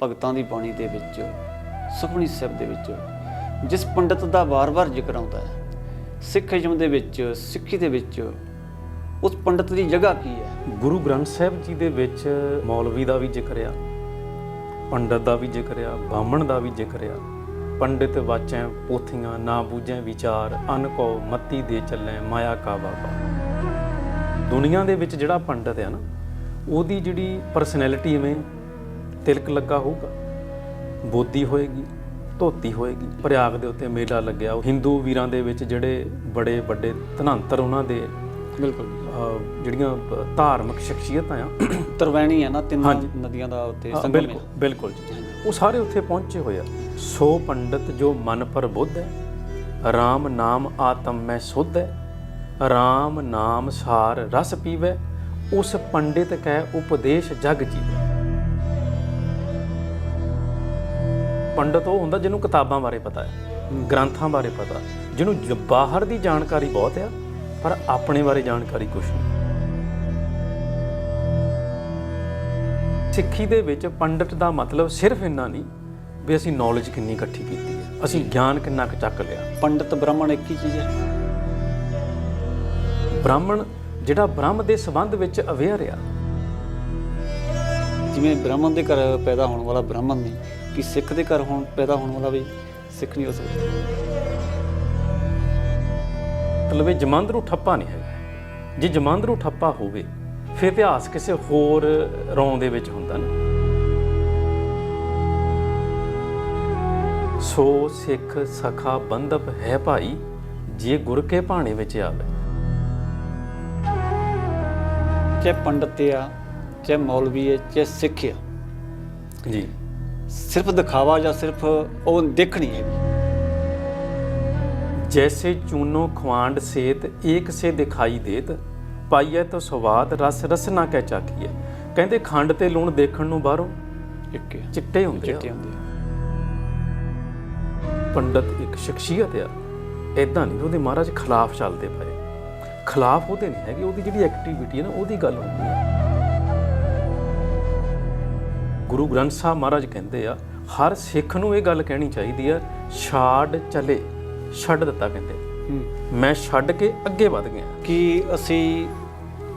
ਭਗਤਾਂ ਦੀ ਬਾਣੀ ਦੇ ਵਿੱਚ, ਸੁਖਮਨੀ ਸਾਹਿਬ ਦੇ ਵਿੱਚ, ਜਿਸ ਪੰਡਤ ਦਾ ਵਾਰ-ਵਾਰ ਜ਼ਿਕਰ ਆਉਂਦਾ ਹੈ, ਸਿੱਖ ਇਜ਼ਮ ਦੇ ਵਿੱਚ, ਸਿੱਖੀ ਦੇ ਵਿੱਚ, ਉਸ ਪੰਡਤ ਦੀ ਜਗ੍ਹਾ ਕੀ ਹੈ? ਗੁਰੂ ਗ੍ਰੰਥ ਸਾਹਿਬ ਜੀ ਦੇ ਵਿੱਚ ਮੌਲਵੀ ਦਾ ਵੀ ਜ਼ਿਕਰ ਆ, ਪੰਡਤ ਦਾ ਵੀ ਜ਼ਿਕਰ ਆ, ਬਾਹਮਣ ਦਾ ਵੀ ਜ਼ਿਕਰ ਆ। ਪੰਡਿਤ ਵਾਚੈ ਪੋਥੀਆਂ, ਨਾ ਬੂਝੈ ਵਿਚਾਰ, ਅਨ ਕੋ ਮਤੀ ਦੇ ਚੱਲੈ ਮਾਇਆ ਕਾ ਬਾਬਾ। ਦੁਨੀਆ ਦੇ ਵਿੱਚ ਜਿਹੜਾ ਪੰਡਤ ਆ ਨਾ, ਉਹਦੀ ਜਿਹੜੀ ਪਰਸਨੈਲਿਟੀ ਐਵੇਂ ਤਿਲਕ ਲੱਗਾ ਹੋਊਗਾ। ਬੋਦੀ ਹੋਏਗੀ ਧੋਤੀ ਹੋਏਗੀ। ਪ੍ਰਯਾਗ ਦੇ ਉੱਤੇ ਮੇਲਾ ਲੱਗਿਆ। ਉਹ ਹਿੰਦੂ ਵੀਰਾਂ ਦੇ ਵਿੱਚ ਜਿਹੜੇ ਬੜੇ ਵੱਡੇ ਧਨੰਤਰ ਉਹਨਾਂ ਦੇ ਬਿਲਕੁਲ। ਜਿਹੜੀਆਂ ਧਾਰਮਿਕ ਸ਼ਖਸੀਅਤਾਂ ਆ। ਤਰਵੈਣੀ ਹੈ ਨਾ ਤਿੰਨਾਂ। ਨਦੀਆਂ ਦਾ ਉੱਤੇ ਸੰਗਮ ਬਿਲਕੁਲ ਬਿਲਕੁਲ ਉਹ ਸਾਰੇ ਉੱਥੇ ਪਹੁੰਚੇ ਹੋਏ ਆ। ਸੋ ਪੰਡਤ ਜੋ ਮਨ ਪਰ ਬੁੱਧ ਹੈ RAM ਨਾਮ ਆਤਮ ਮੈਂ ਸੁਧ ਹੈ RAM ਨਾਮ ਸਾਰ ਰਸ ਪੀਵੇ ਉਸ ਪੰਡਿਤ ਕੈ ਉਪਦੇਸ਼ ਜਗ ਜੀਵੇ। ਪੰਡਤ ਉਹ ਹੁੰਦਾ ਜਿਹਨੂੰ ਕਿਤਾਬਾਂ ਬਾਰੇ ਪਤਾ ਹੈ ਗ੍ਰੰਥਾਂ ਬਾਰੇ ਪਤਾ ਜਿਹਨੂੰ ਬਾਹਰ ਦੀ ਜਾਣਕਾਰੀ ਬਹੁਤ ਆ ਪਰ ਆਪਣੇ ਬਾਰੇ ਜਾਣਕਾਰੀ ਕੁਝ ਨਹੀਂ। ਸਿੱਖੀ ਦੇ ਵਿੱਚ ਪੰਡਿਤ ਦਾ ਮਤਲਬ ਸਿਰਫ ਇੰਨਾ ਨਹੀਂ ਵੀ ਅਸੀਂ ਨੌਲੇਜ ਕਿੰਨੀ ਇਕੱਠੀ ਕੀਤੀ ਹੈ ਅਸੀਂ ਗਿਆਨ ਕਿੰਨਾ ਕੁ ਚੱਕ ਲਿਆ। ਪੰਡਤ ਬ੍ਰਾਹਮਣ ਇੱਕ ਹੀ ਚੀਜ਼ ਹੈ। ਬ੍ਰਾਹਮਣ ਜਿਹੜਾ ਬ੍ਰਹਮ ਦੇ ਸੰਬੰਧ ਵਿੱਚ ਅਵੇਅਰ ਆ। ਜਿਵੇਂ ਬ੍ਰਾਹਮਣ ਦੇ ਘਰ ਪੈਦਾ ਹੋਣ ਵਾਲਾ ਬ੍ਰਾਹਮਣ ਨਹੀਂ ਕਿ ਸਿੱਖ ਦੇ ਘਰ ਹੋਣ ਪੈਦਾ ਹੋਣ ਵਾਲਾ ਵੀ ਸਿੱਖ ਨਹੀਂ ਹੋ ਸਕਦਾ। ਮਤਲਬ ਇਹ ਜਮਾਂਦਰੂ ਠੱਪਾ ਨਹੀਂ ਹੈਗਾ। ਜੇ ਜਮਾਂਦਰੂ ਠੱਪਾ ਹੋਵੇ ਫਿਰ ਇਤਿਹਾਸ ਕਿਸੇ ਹੋਰ ਰੌਂ ਦੇ ਵਿੱਚ ਹੁੰਦਾ ਨਾ। ਸੋ ਸਿੱਖ ਸਖਾ ਬੰਧਪ ਹੈ ਭਾਈ ਜੇ ਗੁਰ ਕੇ ਭਾਣੇ ਵਿੱਚ ਆਵੇ। ਚਾਹੇ ਪੰਡਤ ਆ ਚਾਹੇ ਮੌਲਵੀ ਹੈ ਚਾਹੇ ਸਿੱਖ ਆ। ਜੀ। ਸਿਰਫ ਦਿਖਾਵਾ ਜਾਂ ਸਿਰਫ ਉਹ ਦੇਖਣੀ ਹੈ। ਜੈਸੇ ਚੂਨੋ ਖਵਾਂਡ ਸੇਤ ਏਕ ਸੇ ਦਿਖਾਈ ਦੇਤ ਪਾਈਐ ਤੋ ਸਵਾਦ ਰਸ ਰਸ ਨਾ ਕਹਿ ਚਾਖੀਏ ਕਹਿੰਦੇ ਖੰਡ ਤੇ ਲੂਣ ਦੇਖਣ ਨੂੰ ਬਾਹਰੋਂ ਇੱਕ। ਚਿੱਟੇ ਹੁੰਦੇ ਚਿੱਟੇ ਆ ਹੁੰਦੇ ਆ। ਪੰਡਤ ਇੱਕ ਸ਼ਖਸੀਅਤ ਆ। ਐਦਾਂ ਨਹੀਂ ਉਹਦੇ ਮਹਾਰਾਜ ਖਿਲਾਫ ਚੱਲਦੇ ਪਏ। ਖਿਲਾਫ ਉਹਦੇ ਨਹੀਂ ਹੈਗੇ ਉਹਦੀ ਜਿਹੜੀ ਐਕਟੀਵਿਟੀ ਹੈ ਨਾ ਉਹਦੀ ਗੱਲ ਹੁੰਦੀ ਹੈ। ਗੁਰੂ ਗ੍ਰੰਥ ਸਾਹਿਬ ਮਹਾਰਾਜ ਕਹਿੰਦੇ ਆ ਹਰ ਸਿੱਖ ਨੂੰ ਇਹ ਗੱਲ ਕਹਿਣੀ ਚਾਹੀਦੀ ਆ ਛਾੜ ਚਲੇ ਛੱਡ ਦਿੱਤਾ ਕਹਿੰਦੇ। ਮੈਂ ਛੱਡ ਕੇ ਅੱਗੇ ਵਧ ਗਿਆ। ਕਿ ਅਸੀਂ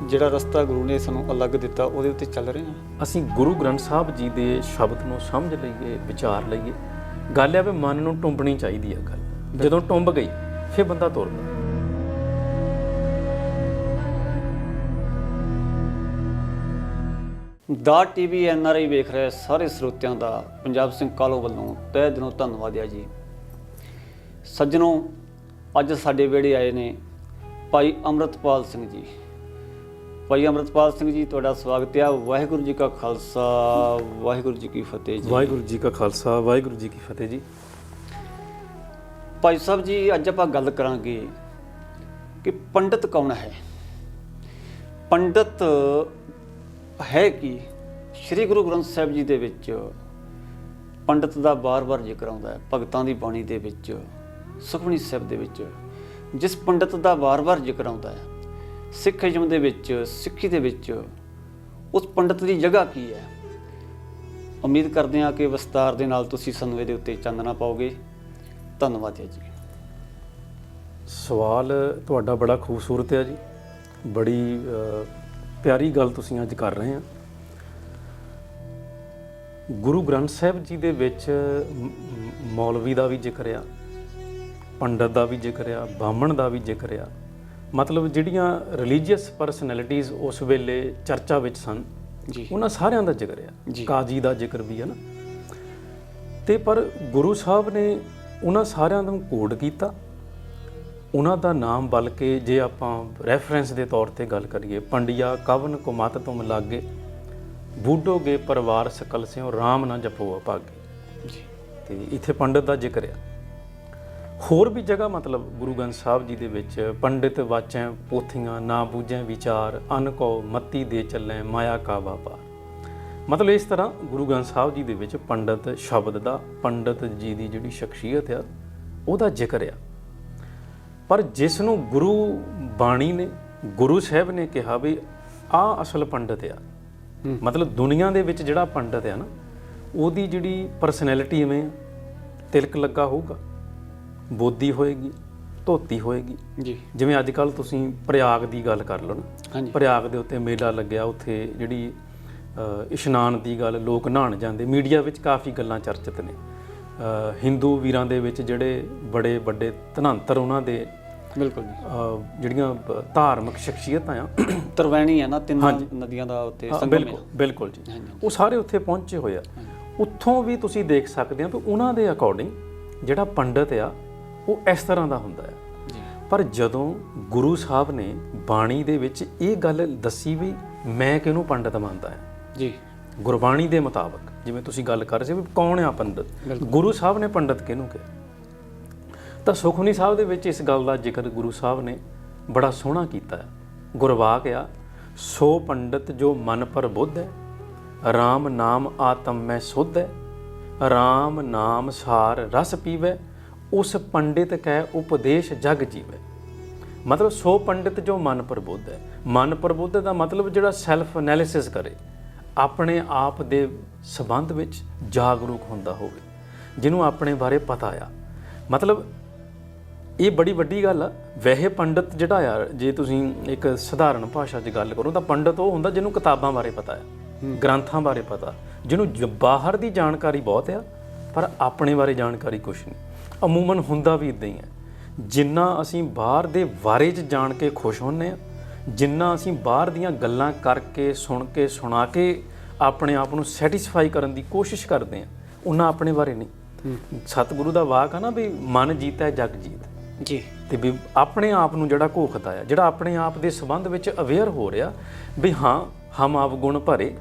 ਜਿਹੜਾ ਰਸਤਾ ਗੁਰੂ ਨੇ ਸਾਨੂੰ ਅਲੱਗ ਦਿੱਤਾ ਉਹਦੇ ਉੱਤੇ ਚੱਲ ਰਹੇ ਹਾਂ? ਅਸੀਂ ਗੁਰੂ ਗ੍ਰੰਥ ਸਾਹਿਬ ਜੀ ਦੇ ਸ਼ਬਦ ਨੂੰ ਸਮਝ ਲਈਏ ਵਿਚਾਰ ਲਈਏ। ਗੱਲ ਹੈ ਵੀ ਮਨ ਨੂੰ ਟੁੰਬਣੀ ਚਾਹੀਦੀ ਹੈ ਗੱਲ। ਜਦੋਂ ਟੁੰਬ ਗਈ ਫਿਰ ਬੰਦਾ ਤੁਰਦਾ। ਦਾ ਟੀਵੀ ਐਨਆਰਆਈ ਵੇਖ ਰਹੇ ਸਾਰੇ ਸਰੋਤਿਆਂ ਦਾ ਪੰਜਾਬ ਸਿੰਘ ਕਾਲੋ ਵੱਲੋਂ ਤਹਿ ਦਿਲੋਂ ਧੰਨਵਾਦ ਹੈ ਜੀ। ਸੱਜਣੋ ਅੱਜ ਸਾਡੇ ਵਿਹੜੇ ਆਏ ਨੇ ਭਾਈ ਅਮਰਤਪਾਲ ਸਿੰਘ ਜੀ। ਭਾਈ ਅਮਰਤਪਾਲ ਸਿੰਘ ਜੀ ਤੁਹਾਡਾ ਸਵਾਗਤ ਹੈ। ਵਾਹਿਗੁਰੂ ਜੀ ਕਾ ਖਾਲਸਾ ਵਾਹਿਗੁਰੂ ਜੀ ਕੀ ਫਤਿਹ ਜੀ। ਵਾਹਿਗੁਰੂ ਜੀ ਕਾ ਖਾਲਸਾ ਵਾਹਿਗੁਰੂ ਜੀ ਕੀ ਫਤਿਹ ਜੀ। ਭਾਈ ਸਾਹਿਬ ਜੀ ਅੱਜ ਆਪਾਂ ਗੱਲ ਕਰਾਂਗੇ ਕਿ ਪੰਡਤ ਕੌਣ ਹੈ? ਪੰਡਤ ਹੈ ਕਿ? ਸ੍ਰੀ ਗੁਰੂ ਗ੍ਰੰਥ ਸਾਹਿਬ ਜੀ ਦੇ ਵਿੱਚ ਪੰਡਤ ਦਾ ਬਾਰ-ਬਾਰ ਜ਼ਿਕਰ ਆਉਂਦਾ ਹੈ, ਭਗਤਾਂ ਦੀ ਬਾਣੀ ਦੇ ਵਿੱਚ, ਸੁਖਮਨੀ ਸਾਹਿਬ ਦੇ ਵਿੱਚ, ਜਿਸ ਪੰਡਤ ਦਾ ਬਾਰ-ਬਾਰ ਜ਼ਿਕਰ ਆਉਂਦਾ ਹੈ ਸਿੱਖੀਜ਼ਮ ਦੇ ਵਿੱਚ, ਸਿੱਖੀ ਦੇ ਵਿੱਚ, ਉਸ ਪੰਡਤ ਦੀ ਜਗ੍ਹਾ ਕੀ ਹੈ? ਉਮੀਦ ਕਰਦੇ ਹਾਂ ਕਿ ਵਿਸਤਾਰ ਦੇ ਨਾਲ ਤੁਸੀਂ ਸਾਨੂੰ ਇਹਦੇ ਉੱਤੇ ਚਾਨਣਾ ਪਾਓਗੇ। ਧੰਨਵਾਦ ਹੈ ਜੀ। ਸਵਾਲ ਤੁਹਾਡਾ ਬੜਾ ਖੂਬਸੂਰਤ ਹੈ ਜੀ। ਬੜੀ ਪਿਆਰੀ ਗੱਲ ਤੁਸੀਂ ਅੱਜ ਕਰ ਰਹੇ ਆ ਗੁਰੂ ਗ੍ਰੰਥ ਸਾਹਿਬ ਜੀ ਦੇ ਵਿੱਚ ਮੌਲਵੀ ਦਾ ਵੀ ਜ਼ਿਕਰ ਆ ਪੰਡਤ ਦਾ ਵੀ ਜ਼ਿਕਰ ਆ ਬਾਹਮਣ ਦਾ ਵੀ ਜ਼ਿਕਰ ਆ। ਮਤਲਬ ਜਿਹੜੀਆਂ ਰਿਲੀਜੀਅਸ ਪਰਸਨੈਲਿਟੀਆਂ ਉਸ ਵੇਲੇ ਚਰਚਾ ਵਿੱਚ ਸਨ ਜੀ। ਉਹਨਾਂ ਸਾਰਿਆਂ ਦਾ ਜ਼ਿਕਰ। ਆ। ਕਾਜੀ ਦਾ ਜ਼ਿਕਰ ਵੀ ਹੈ ਨਾ। ਤੇ ਪਰ ਗੁਰੂ ਸਾਹਿਬ ਨੇ ਉਹਨਾਂ ਸਾਰਿਆਂ ਨੂੰ ਕੋਡ ਕੀਤਾ ਉਹਨਾਂ ਦਾ ਨਾਮ ਬਲਕਿ ਜੇ ਆਪਾਂ ਰੈਫਰੈਂਸ ਦੇ ਤੌਰ ਤੇ ਗੱਲ ਕਰੀਏ ਪੰਡਿਆ ਕਵਨ ਕੋ ਮਤ ਤੁਮ ਲਾਗੇ ਬੂਢੋਗੇ ਪਰਿਵਾਰ ਸਕਲ ਸਿਓ RAM ਨਾ ਜਪੋ ਭਾਗੇ ਜੀ। ਤੇ ਇੱਥੇ ਪੰਡਤ ਦਾ ਜ਼ਿਕਰ ਆ। ਹੋਰ ਵੀ ਜਗ੍ਹਾ ਮਤਲਬ ਗੁਰੂ ਗ੍ਰੰਥ ਸਾਹਿਬ ਜੀ ਦੇ ਵਿੱਚ ਪੰਡਿਤ ਵਾਚੈ ਪੋਥੀਆਂ ਨਾ ਬੂਝੈ ਵਿਚਾਰ ਅਨ ਕੋ ਮਤੀ ਦੇ ਚੱਲੈ ਮਾਇਆ ਕਾ ਵਾਪਾਰ। ਮਤਲਬ ਇਸ ਤਰ੍ਹਾਂ ਗੁਰੂ ਗ੍ਰੰਥ ਸਾਹਿਬ ਜੀ ਦੇ ਵਿੱਚ ਪੰਡਤ ਸ਼ਬਦ ਦਾ ਪੰਡਤ ਜੀ ਦੀ ਜਿਹੜੀ ਸ਼ਖਸੀਅਤ ਆ ਉਹਦਾ ਜ਼ਿਕਰ ਆ। ਪਰ ਜਿਸ ਨੂੰ ਗੁਰੂ ਬਾਣੀ ਨੇ ਗੁਰੂ ਸਾਹਿਬ ਨੇ ਕਿਹਾ ਵੀ ਆ ਅਸਲ ਪੰਡਤ ਆ। ਮਤਲਬ ਦੁਨੀਆ ਦੇ ਵਿੱਚ ਜਿਹੜਾ ਪੰਡਤ ਆ ਨਾ ਉਹਦੀ ਜਿਹੜੀ ਪਰਸਨੈਲਿਟੀ ਐਵੇਂ ਤਿਲਕ ਲੱਗਾ ਹੋਊਗਾ ਬੋਦੀ ਹੋਏਗੀ ਧੋਤੀ ਹੋਏਗੀ। ਜੀ। ਜਿਵੇਂ ਅੱਜ ਕੱਲ ਤੁਸੀਂ ਪ੍ਰਯਾਗ ਦੀ ਗੱਲ ਕਰ ਲਓ ਨਾ। ਪ੍ਰਯਾਗ ਦੇ ਉੱਤੇ ਮੇਲਾ ਲੱਗਿਆ ਉੱਥੇ ਜਿਹੜੀ ਇਸ਼ਨਾਨ ਦੀ ਗੱਲ ਲੋਕ ਨਹਾਣ ਜਾਂਦੇ। ਮੀਡੀਆ ਵਿੱਚ ਕਾਫੀ ਗੱਲਾਂ ਚਰਚਿਤ ਨੇ। ਹਿੰਦੂ ਵੀਰਾਂ ਦੇ ਵਿੱਚ ਜਿਹੜੇ ਬੜੇ ਵੱਡੇ ਧਨੰਤਰ ਉਹਨਾਂ ਦੇ ਬਿਲਕੁਲ ਜਿਹੜੀਆਂ ਧਾਰਮਿਕ ਸ਼ਖਸੀਅਤਾਂ ਆ। ਤਰਵੈਣੀ ਹੈ ਨਾ ਤਿੰਨਾਂ ਨਦੀਆਂ ਦਾ ਉੱਤੇ ਹਾਂ, ਸੰਗਮ ਹੈ ਬਿਲਕੁਲ ਬਿਲਕੁਲ ਜੀ। ਉਹ ਸਾਰੇ ਉੱਥੇ ਪਹੁੰਚੇ ਹੋਏ ਆ। ਉੱਥੋਂ ਵੀ ਤੁਸੀਂ ਦੇਖ ਸਕਦੇ ਆ ਵੀ ਉਹਨਾਂ ਦੇ ਅਕੋਰਡਿੰਗ ਜਿਹੜਾ ਪੰਡਤ ਆ ਉਹ ਇਸ ਤਰ੍ਹਾਂ ਦਾ ਹੁੰਦਾ ਹੈ ਪਰ ਜਦੋਂ ਗੁਰੂ ਸਾਹਿਬ ਨੇ ਬਾਣੀ ਦੇ ਵਿੱਚ ਇਹ ਗੱਲ ਦੱਸੀ ਵੀ ਮੈਂ ਕਿਹਨੂੰ ਪੰਡਤ ਮੰਨਦਾ ਹਾਂ ਜੀ। ਗੁਰਬਾਣੀ ਦੇ ਮੁਤਾਬਕ ਜਿਵੇਂ ਤੁਸੀਂ ਗੱਲ ਕਰ ਰਹੇ ਸੀ ਵੀ ਕੌਣ ਆ ਪੰਡਤ? ਗੁਰੂ ਸਾਹਿਬ ਨੇ ਪੰਡਤ ਕਿਹਨੂੰ ਕਿਹਾ? ਤਾਂ ਸੁਖਮਨੀ ਸਾਹਿਬ ਦੇ ਵਿੱਚ ਇਸ ਗੱਲ ਦਾ ਜ਼ਿਕਰ ਗੁਰੂ ਸਾਹਿਬ ਨੇ ਬੜਾ ਸੋਹਣਾ ਕੀਤਾ ਹੈ। ਗੁਰਵਾਕ ਆ, ਸੋ ਪੰਡਤ ਜੋ ਮਨ ਪਰ ਬੁੱਧ ਹੈ RAM ਨਾਮ ਆਤਮ ਮੈਂ ਸੁਧ ਹੈ RAM ਨਾਮ ਸਾਰ ਰਸ ਪੀਵੇ, ਉਸ ਪੰਡਿਤ ਕੈ ਉਪਦੇਸ਼ ਜਗ ਜੀਵੇ। ਮਤਲਬ ਸੋ ਪੰਡਿਤ ਜੋ ਮਨ ਪ੍ਰਬੁੱਧ ਹੈ। ਮਨ ਪ੍ਰਬੁੱਧ ਦਾ ਮਤਲਬ ਜਿਹੜਾ ਸੈਲਫ ਐਨਾਲਿਸਿਸ ਕਰੇ, ਆਪਣੇ ਆਪ ਦੇ ਸਬੰਧ ਵਿੱਚ ਜਾਗਰੂਕ ਹੁੰਦਾ ਹੋਵੇ, ਜਿਹਨੂੰ ਆਪਣੇ ਬਾਰੇ ਪਤਾ ਆ। ਮਤਲਬ ਇਹ ਬੜੀ ਵੱਡੀ ਗੱਲ ਆ। ਵੈਸੇ ਪੰਡਤ ਜਿਹੜਾ ਆ ਜੇ ਤੁਸੀਂ ਇੱਕ ਸਧਾਰਨ ਭਾਸ਼ਾ 'ਚ ਗੱਲ ਕਰੋ ਤਾਂ ਪੰਡਤ ਉਹ ਹੁੰਦਾ ਜਿਹਨੂੰ ਕਿਤਾਬਾਂ ਬਾਰੇ ਪਤਾ ਆ ਗ੍ਰੰਥਾਂ ਬਾਰੇ ਪਤਾ ਜਿਹਨੂੰ ਬਾਹਰ ਦੀ ਜਾਣਕਾਰੀ ਬਹੁਤ ਆ ਪਰ ਆਪਣੇ ਬਾਰੇ ਜਾਣਕਾਰੀ ਕੁਝ ਨਹੀਂ। ਅਮੂਮਨ ਹੁੰਦਾ ਵੀ ਇਦਾਂ ਹੀ ਹੈ ਜਿੰਨਾ ਅਸੀਂ ਬਾਹਰ ਦੇ ਬਾਰੇ 'ਚ ਜਾਣ ਕੇ ਖੁਸ਼ ਹੁੰਨੇ ਆ ਜਿੰਨਾ ਅਸੀਂ ਬਾਹਰ ਦੀਆਂ ਗੱਲਾਂ ਕਰਕੇ ਸੁਣ ਕੇ ਸੁਣਾ ਕੇ ਆਪਣੇ ਆਪ ਨੂੰ ਸੈਟੀਸਫਾਈ ਕਰਨ ਦੀ ਕੋਸ਼ਿਸ਼ ਕਰਦੇ ਆ ਉਹਨਾਂ ਆਪਣੇ ਬਾਰੇ ਨਹੀਂ। ਸਤਿਗੁਰੂ ਦਾ ਵਾਕ ਆ ਨਾ ਵੀ ਮਨ ਜੀਤਾ ਹੈ ਜਗ ਜੀਤ। ਜੀ। ਤੇ ਵੀ ਆਪਣੇ ਆਪ ਨੂੰ ਜਿਹੜਾ ਘੋਖਦਾ ਆ ਜਿਹੜਾ ਆਪਣੇ ਆਪ ਦੇ ਸੰਬੰਧ ਵਿੱਚ ਅਵੇਅਰ ਹੋ ਰਿਹਾ ਵੀ ਹਾਂ ਹਮ ਆਪ ਗੁਣ ਭਰੇ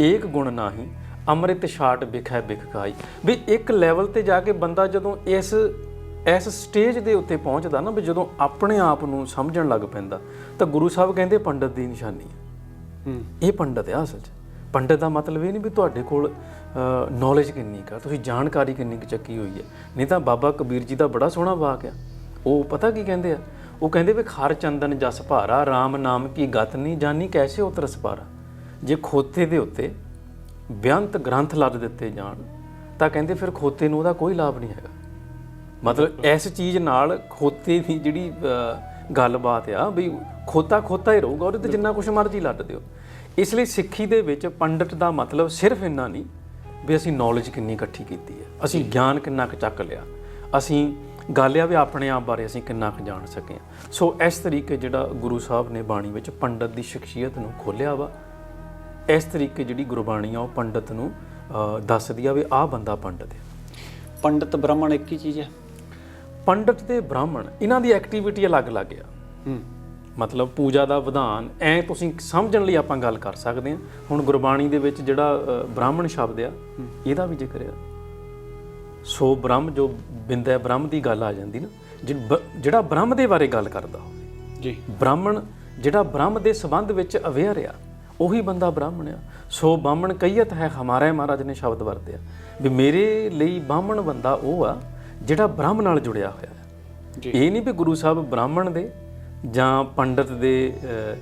ਏਕ ਗੁਣ ਨਾਹੀ ਅੰਮ੍ਰਿਤ ਛਾਟ ਬਿਖੈ ਬਿਖਾਈ ਵੀ ਇੱਕ ਲੈਵਲ ਤੇ ਜਾ ਕੇ ਬੰਦਾ ਜਦੋਂ ਇਸ ਇਸ ਸਟੇਜ ਦੇ ਉੱਤੇ ਪਹੁੰਚਦਾ ਨਾ ਵੀ ਜਦੋਂ ਆਪਣੇ ਆਪ ਨੂੰ ਸਮਝਣ ਲੱਗ ਪੈਂਦਾ ਤਾਂ ਗੁਰੂ ਸਾਹਿਬ ਕਹਿੰਦੇ ਪੰਡਤ ਦੀ ਨਿਸ਼ਾਨੀ ਹੈ ਹੂੰ। ਇਹ ਪੰਡਤ ਆ ਅਸਲ 'ਚ। ਪੰਡਤ ਦਾ ਮਤਲਬ ਇਹ ਨਹੀਂ ਵੀ ਤੁਹਾਡੇ ਕੋਲ ਨੌਲੇਜ ਕਿੰਨੀ ਕਾ ਤੁਸੀਂ ਜਾਣਕਾਰੀ ਕਿੰਨੀ ਕੁ ਚੱਕੀ ਹੋਈ ਹੈ ਨਹੀਂ ਤਾਂ ਬਾਬਾ ਕਬੀਰ ਜੀ ਦਾ ਬੜਾ ਸੋਹਣਾ ਵਾਕ ਆ। ਉਹ ਪਤਾ ਕੀ ਕਹਿੰਦੇ ਆ? ਉਹ ਕਹਿੰਦੇ ਵੀ ਖਰ ਚੰਦਨ ਜਸ ਭਾਰਾ RAM ਨਾਮ ਕੀ ਗਤ ਨਹੀਂ ਜਾਨੀ ਕੈਸੇ ਉਤਰਸ ਪਾਰਾ? ਜੇ ਖੋਤੇ ਦੇ ਉੱਤੇ ਬਿਆੰਤ ਗ੍ਰੰਥ ਲੱਦ ਦਿੱਤੇ ਜਾਣ ਤਾਂ ਕਹਿੰਦੇ ਫਿਰ ਖੋਤੇ ਨੂੰ ਉਹਦਾ ਕੋਈ ਲਾਭ ਨਹੀਂ ਹੈਗਾ। ਮਤਲਬ ਇਸ ਚੀਜ਼ ਨਾਲ ਖੋਤੇ ਦੀ ਜਿਹੜੀ ਗੱਲਬਾਤ ਆ ਵੀ ਖੋਤਾ ਖੋਤਾ ਹੀ ਰਹੂਗਾ ਉਹਦੇ ਤੇ ਜਿੰਨਾ ਕੁਛ ਮਰਜ਼ੀ ਲੱਦ ਦਿਓ। ਇਸ ਲਈ ਸਿੱਖੀ ਦੇ ਵਿੱਚ ਪੰਡਿਤ ਦਾ ਮਤਲਬ ਸਿਰਫ ਇੰਨਾ ਨਹੀਂ ਵੀ ਅਸੀਂ ਨੌਲੇਜ ਕਿੰਨੀ ਇਕੱਠੀ ਕੀਤੀ ਹੈ। ਅਸੀਂ ਗਿਆਨ ਕਿੰਨਾ ਕੁ ਚੱਕ ਲਿਆ। ਅਸੀਂ ਗੱਲ ਆ ਵੀ ਆਪਣੇ ਆਪ ਬਾਰੇ ਅਸੀਂ ਕਿੰਨਾ ਕੁ ਜਾਣ ਸਕੇ ਹਾਂ। ਸੋ ਇਸ ਤਰੀਕੇ ਜਿਹੜਾ ਗੁਰੂ ਸਾਹਿਬ ਨੇ ਬਾਣੀ ਵਿੱਚ ਪੰਡਤ ਦੀ ਸ਼ਖਸੀਅਤ ਨੂੰ ਖੋਲਿਆ ਵਾ ਇਸ ਤਰੀਕੇ ਜਿਹੜੀ ਗੁਰਬਾਣੀ ਆ ਉਹ ਪੰਡਤ ਨੂੰ ਦੱਸਦੀ ਆ ਵੀ ਆਹ ਬੰਦਾ ਪੰਡਤ ਹੈ ਪੰਡਤ ਬ੍ਰਾਹਮਣ ਇੱਕ ਹੀ ਚੀਜ਼ ਹੈ। ਪੰਡਤ ਤੇ ਬ੍ਰਾਹਮਣ ਇਹਨਾਂ ਦੀ ਐਕਟੀਵਿਟੀ ਅਲੱਗ-ਅਲੱਗ ਆ। ਹੂੰ। ਮਤਲਬ ਪੂਜਾ ਦਾ ਵਿਧਾਨ ਐ ਤੁਸੀਂ ਸਮਝਣ ਲਈ ਆਪਾਂ ਗੱਲ ਕਰ ਸਕਦੇ ਹਾਂ ਹੁਣ ਗੁਰਬਾਣੀ ਦੇ ਵਿੱਚ ਜਿਹੜਾ ਬ੍ਰਾਹਮਣ ਸ਼ਬਦ ਆ ਇਹਦਾ ਵੀ ਜ਼ਿਕਰ ਆ। ਸੋ ਬ੍ਰਹਮ ਜੋ ਬਿੰਦੈ ਬ੍ਰਹਮ ਦੀ ਗੱਲ ਆ ਜਾਂਦੀ ਨਾ ਜਿਹੜਾ ਬ੍ਰਹਮ ਦੇ ਬਾਰੇ ਗੱਲ ਕਰਦਾ ਹੋਵੇ। ਜੀ। ਬ੍ਰਾਹਮਣ ਜਿਹੜਾ ਬ੍ਰਹਮ ਦੇ ਸੰਬੰਧ ਵਿੱਚ ਅਵੇਅਰ ਆ ਉਹੀ ਬੰਦਾ ਬ੍ਰਾਹਮਣ ਆ। ਸੋ ਬਾਹਮਣ ਕਈਅਤ ਹੈ ਹਮਾਰਾ ਮਹਾਰਾਜ ਨੇ ਸ਼ਬਦ ਵਰਤਿਆ ਵੀ ਮੇਰੇ ਲਈ ਬਾਹਮਣ ਬੰਦਾ ਉਹ ਆ ਜਿਹੜਾ ਬ੍ਰਹਮ ਨਾਲ ਜੁੜਿਆ ਹੋਇਆ ਹੈ। ਜੀ। ਇਹ ਨਹੀਂ ਵੀ ਗੁਰੂ ਸਾਹਿਬ ਬ੍ਰਾਹਮਣ ਦੇ ਜਾਂ ਪੰਡਤ ਦੇ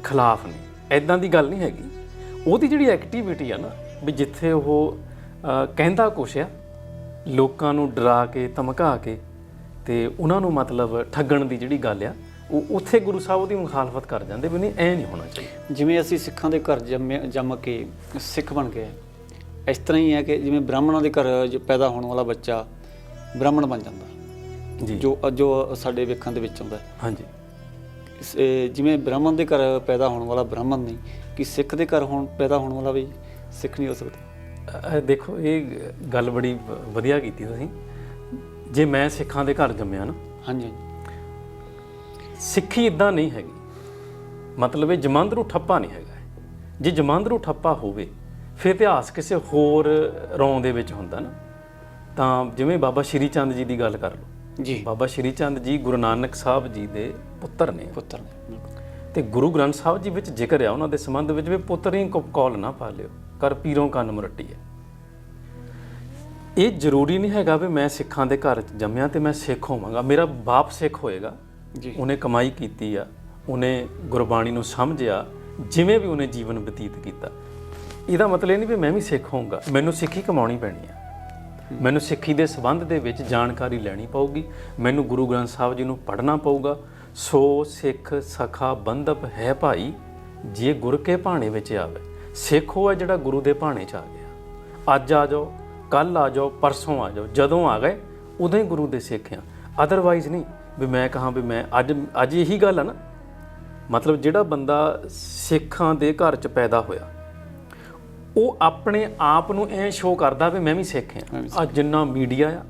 ਖਿਲਾਫ ਨੇ। ਐਦਾਂ ਦੀ ਗੱਲ ਨਹੀਂ ਹੈਗੀ। ਉਹਦੀ ਜਿਹੜੀ ਐਕਟੀਵਿਟੀ ਆ ਨਾ ਵੀ ਜਿੱਥੇ ਉਹ ਕਹਿੰਦਾ ਕੁਛ ਆ ਲੋਕਾਂ ਨੂੰ ਡਰਾ ਕੇ ਧਮਕਾ ਕੇ ਤੇ ਉਹਨਾਂ ਨੂੰ ਮਤਲਬ ਠੱਗਣ ਦੀ ਜਿਹੜੀ ਗੱਲ ਆ ਉਹ ਉੱਥੇ ਗੁਰੂ ਸਾਹਿਬ ਉਹਦੀ ਮੁਖਾਲਫਤ ਕਰ ਜਾਂਦੇ ਵੀ ਨਹੀਂ ਐ ਨਹੀਂ ਹੋਣਾ ਚਾਹੀਦਾ। ਜਿਵੇਂ ਅਸੀਂ ਸਿੱਖਾਂ ਦੇ ਘਰ ਜੰਮੇ ਕੇ ਸਿੱਖ ਬਣ ਗਏ ਇਸ ਤਰ੍ਹਾਂ ਹੀ ਹੈ ਕਿ ਜਿਵੇਂ ਬ੍ਰਾਹਮਣਾਂ ਦੇ ਘਰ ਜੋ ਪੈਦਾ ਹੋਣ ਵਾਲਾ ਬੱਚਾ ਬ੍ਰਾਹਮਣ ਬਣ ਜਾਂਦਾ। ਜੀ। ਜੋ ਜੋ ਸਾਡੇ ਵੇਖਣ ਦੇ ਵਿੱਚ ਆਉਂਦਾ। ਹਾਂਜੀ। ਜਿਵੇਂ ਬ੍ਰਾਹਮਣ ਦੇ ਘਰ ਪੈਦਾ ਹੋਣ ਵਾਲਾ ਬ੍ਰਾਹਮਣ ਨਹੀਂ ਕਿ ਸਿੱਖ ਦੇ ਘਰ ਹੋਣ ਪੈਦਾ ਹੋਣ ਵਾਲਾ ਵੀ ਸਿੱਖ ਨਹੀਂ ਹੋ ਸਕਦਾ। ਅਹ ਦੇਖੋ ਇਹ ਗੱਲ ਬੜੀ ਵ- ਵਧੀਆ ਕੀਤੀ ਤੁਸੀਂ। ਜੇ ਮੈਂ ਸਿੱਖਾਂ ਦੇ ਘਰ ਜੰਮਿਆ ਨਾ ਹਾਂਜੀ ਸਿੱਖੀ ਇਦਾਂ ਨਹੀਂ ਹੈਗੀ। ਮਤਲਬ ਇਹ ਜਮਾਂਦਰੂ ਠੱਪਾ ਨਹੀਂ ਹੈਗਾ। ਜੇ ਜਮਾਂਦਰੂ ਠੱਪਾ ਹੋਵੇ ਫਿਰ ਇਤਿਹਾਸ ਕਿਸੇ ਹੋਰ ਰੌਂ ਦੇ ਵਿੱਚ ਹੁੰਦਾ ਨਾ। ਤਾਂ ਜਿਵੇਂ ਬਾਬਾ ਸ਼੍ਰੀ ਚੰਦ ਜੀ ਦੀ ਗੱਲ ਕਰ ਲਓ। ਜੀ। ਬਾਬਾ ਸ਼੍ਰੀ ਚੰਦ ਜੀ ਗੁਰੂ ਨਾਨਕ ਸਾਹਿਬ ਜੀ ਦੇ ਪੁੱਤਰ ਨੇ। ਪੁੱਤਰ ਨੇ। ਤੇ ਗੁਰੂ ਗ੍ਰੰਥ ਸਾਹਿਬ ਜੀ ਵਿੱਚ ਜ਼ਿਕਰ ਆ ਉਹਨਾਂ ਦੇ ਸੰਬੰਧ ਵਿੱਚ ਵੀ ਪੁੱਤਰ ਹੀ ਕੋ ਕੌਲ ਨਾ ਪਾ ਲਿਓ। ਕਰ ਪੀਰੋਂ ਕੰਨ ਮਰਟੀ ਹੈ। ਇਹ ਜ਼ਰੂਰੀ ਨਹੀਂ ਹੈਗਾ ਵੀ ਮੈਂ ਸਿੱਖਾਂ ਦੇ ਘਰ 'ਚ ਜੰਮਿਆ ਤੇ ਮੈਂ ਸਿੱਖ ਹੋਵਾਂਗਾ। ਮੇਰਾ ਬਾਪ ਸਿੱਖ ਹੋਏਗਾ। ਜੀ। ਉਹਨੇ ਕਮਾਈ ਕੀਤੀ ਆ। ਉਹਨੇ ਗੁਰਬਾਣੀ ਨੂੰ ਸਮਝਿਆ। ਜਿਵੇਂ ਵੀ ਉਹਨੇ ਜੀਵਨ ਬਤੀਤ ਕੀਤਾ। ਇਹਦਾ ਮਤਲਬ ਇਹ ਨਹੀਂ ਵੀ ਮੈਂ ਵੀ ਸਿੱਖ ਹੋਊਂਗਾ। ਮੈਨੂੰ ਸਿੱਖੀ ਕਮਾਉਣੀ ਪੈਣੀ ਆ। ਮੈਨੂੰ ਸਿੱਖੀ ਦੇ ਸੰਬੰਧ ਦੇ ਵਿੱਚ ਜਾਣਕਾਰੀ ਲੈਣੀ ਪਊਗੀ। ਮੈਨੂੰ ਗੁਰੂ ਗ੍ਰੰਥ ਸਾਹਿਬ ਜੀ ਨੂੰ ਪੜ੍ਹਨਾ ਪਊਗਾ। ਸੋ ਸਿੱਖ ਸਖਾ ਬੰਧਪ ਹੈ ਭਾਈ ਜੇ ਗੁਰ ਕੇ ਭਾਣੇ ਵਿੱਚ ਆਵੇ। ਸਿੱਖ ਉਹ ਹੈ ਜਿਹੜਾ ਗੁਰੂ ਦੇ ਭਾਣੇ 'ਚ ਆ ਗਿਆ। ਅੱਜ ਆ ਜਾਓ ਕੱਲ ਆ ਜਾਓ ਪਰਸੋਂ ਆ ਜਾਓ ਜਦੋਂ ਆ ਗਏ ਉਦੋਂ ਹੀ ਗੁਰੂ ਦੇ ਸਿੱਖ ਆ। ਅਦਰਵਾਈਜ਼ ਨਹੀਂ ਵੀ ਮੈਂ ਕਹਾਂ ਵੀ ਮੈਂ ਅੱਜ ਅੱਜ ਇਹੀ ਗੱਲ ਆ ਨਾ। ਮਤਲਬ ਜਿਹੜਾ ਬੰਦਾ ਸਿੱਖਾਂ ਦੇ ਘਰ 'ਚ ਪੈਦਾ ਹੋਇਆ ਉਹ ਆਪਣੇ ਆਪ ਨੂੰ ਐ ਸ਼ੋਅ ਕਰਦਾ ਵੀ ਮੈਂ ਵੀ ਸਿੱਖ ਹਾਂ ਆ। ਜਿੰਨਾ ਮੀਡੀਆ ਆ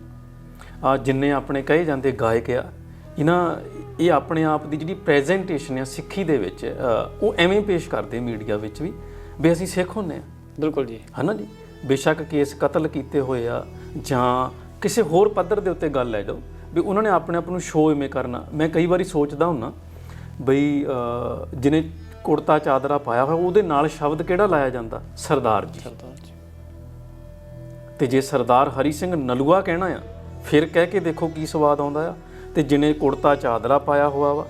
ਆ ਜਿੰਨੇ ਆਪਣੇ ਕਹੇ ਜਾਂਦੇ ਗਾਇਕ ਆ ਇਹਨਾਂ ਇਹ ਆਪਣੇ ਆਪ ਦੀ ਜਿਹੜੀ ਪ੍ਰੈਜੈਂਟੇਸ਼ਨ ਆ ਸਿੱਖੀ ਦੇ ਵਿੱਚ ਉਹ ਐਵੇਂ ਪੇਸ਼ ਕਰਦੇ ਮੀਡੀਆ ਵਿੱਚ ਵੀ। ਵੀ ਅਸੀਂ ਸਿੱਖ ਹੁੰਨੇ ਆ ਬਿਲਕੁਲ ਜੀ। ਹਨਾ ਜੀ? ਬੇਸ਼ੱਕ ਕੇਸ ਕਤਲ ਕੀਤੇ ਹੋਏ ਆ ਜਾਂ ਕਿਸੇ ਹੋਰ ਪੱਧਰ ਦੇ ਉੱਤੇ ਗੱਲ ਲੈ ਜਾਓ ਵੀ ਉਹਨਾਂ ਨੇ ਆਪਣੇ ਆਪ ਨੂੰ ਸ਼ੋਅ ਇਵੇਂ ਕਰਨਾ। ਮੈਂ ਕਈ ਵਾਰੀ ਸੋਚਦਾ ਹੁੰਨਾ ਬਈ ਅਹ, ਜਿਹਨੇ ਕੁੜਤਾ ਚਾਦਰਾ ਪਾਇਆ ਹੋਇਆ ਉਹਦੇ ਨਾਲ ਸ਼ਬਦ ਕਿਹੜਾ ਲਾਇਆ ਜਾਂਦਾ? ਸਰਦਾਰ ਜੀ। ਸਰਦਾਰ ਜੀ। ਤੇ ਜੇ ਸਰਦਾਰ ਹਰੀ ਸਿੰਘ ਨਲੂਆ ਕਹਿਣਾ ਆ ਫਿਰ ਕਹਿ ਕੇ ਦੇਖੋ ਕੀ ਸਵਾਦ ਆਉਂਦਾ ਆ। ਤੇ ਜਿਹਨੇ ਕੁੜਤਾ ਚਾਦਰਾ ਪਾਇਆ ਹੋਇਆ ਵਾ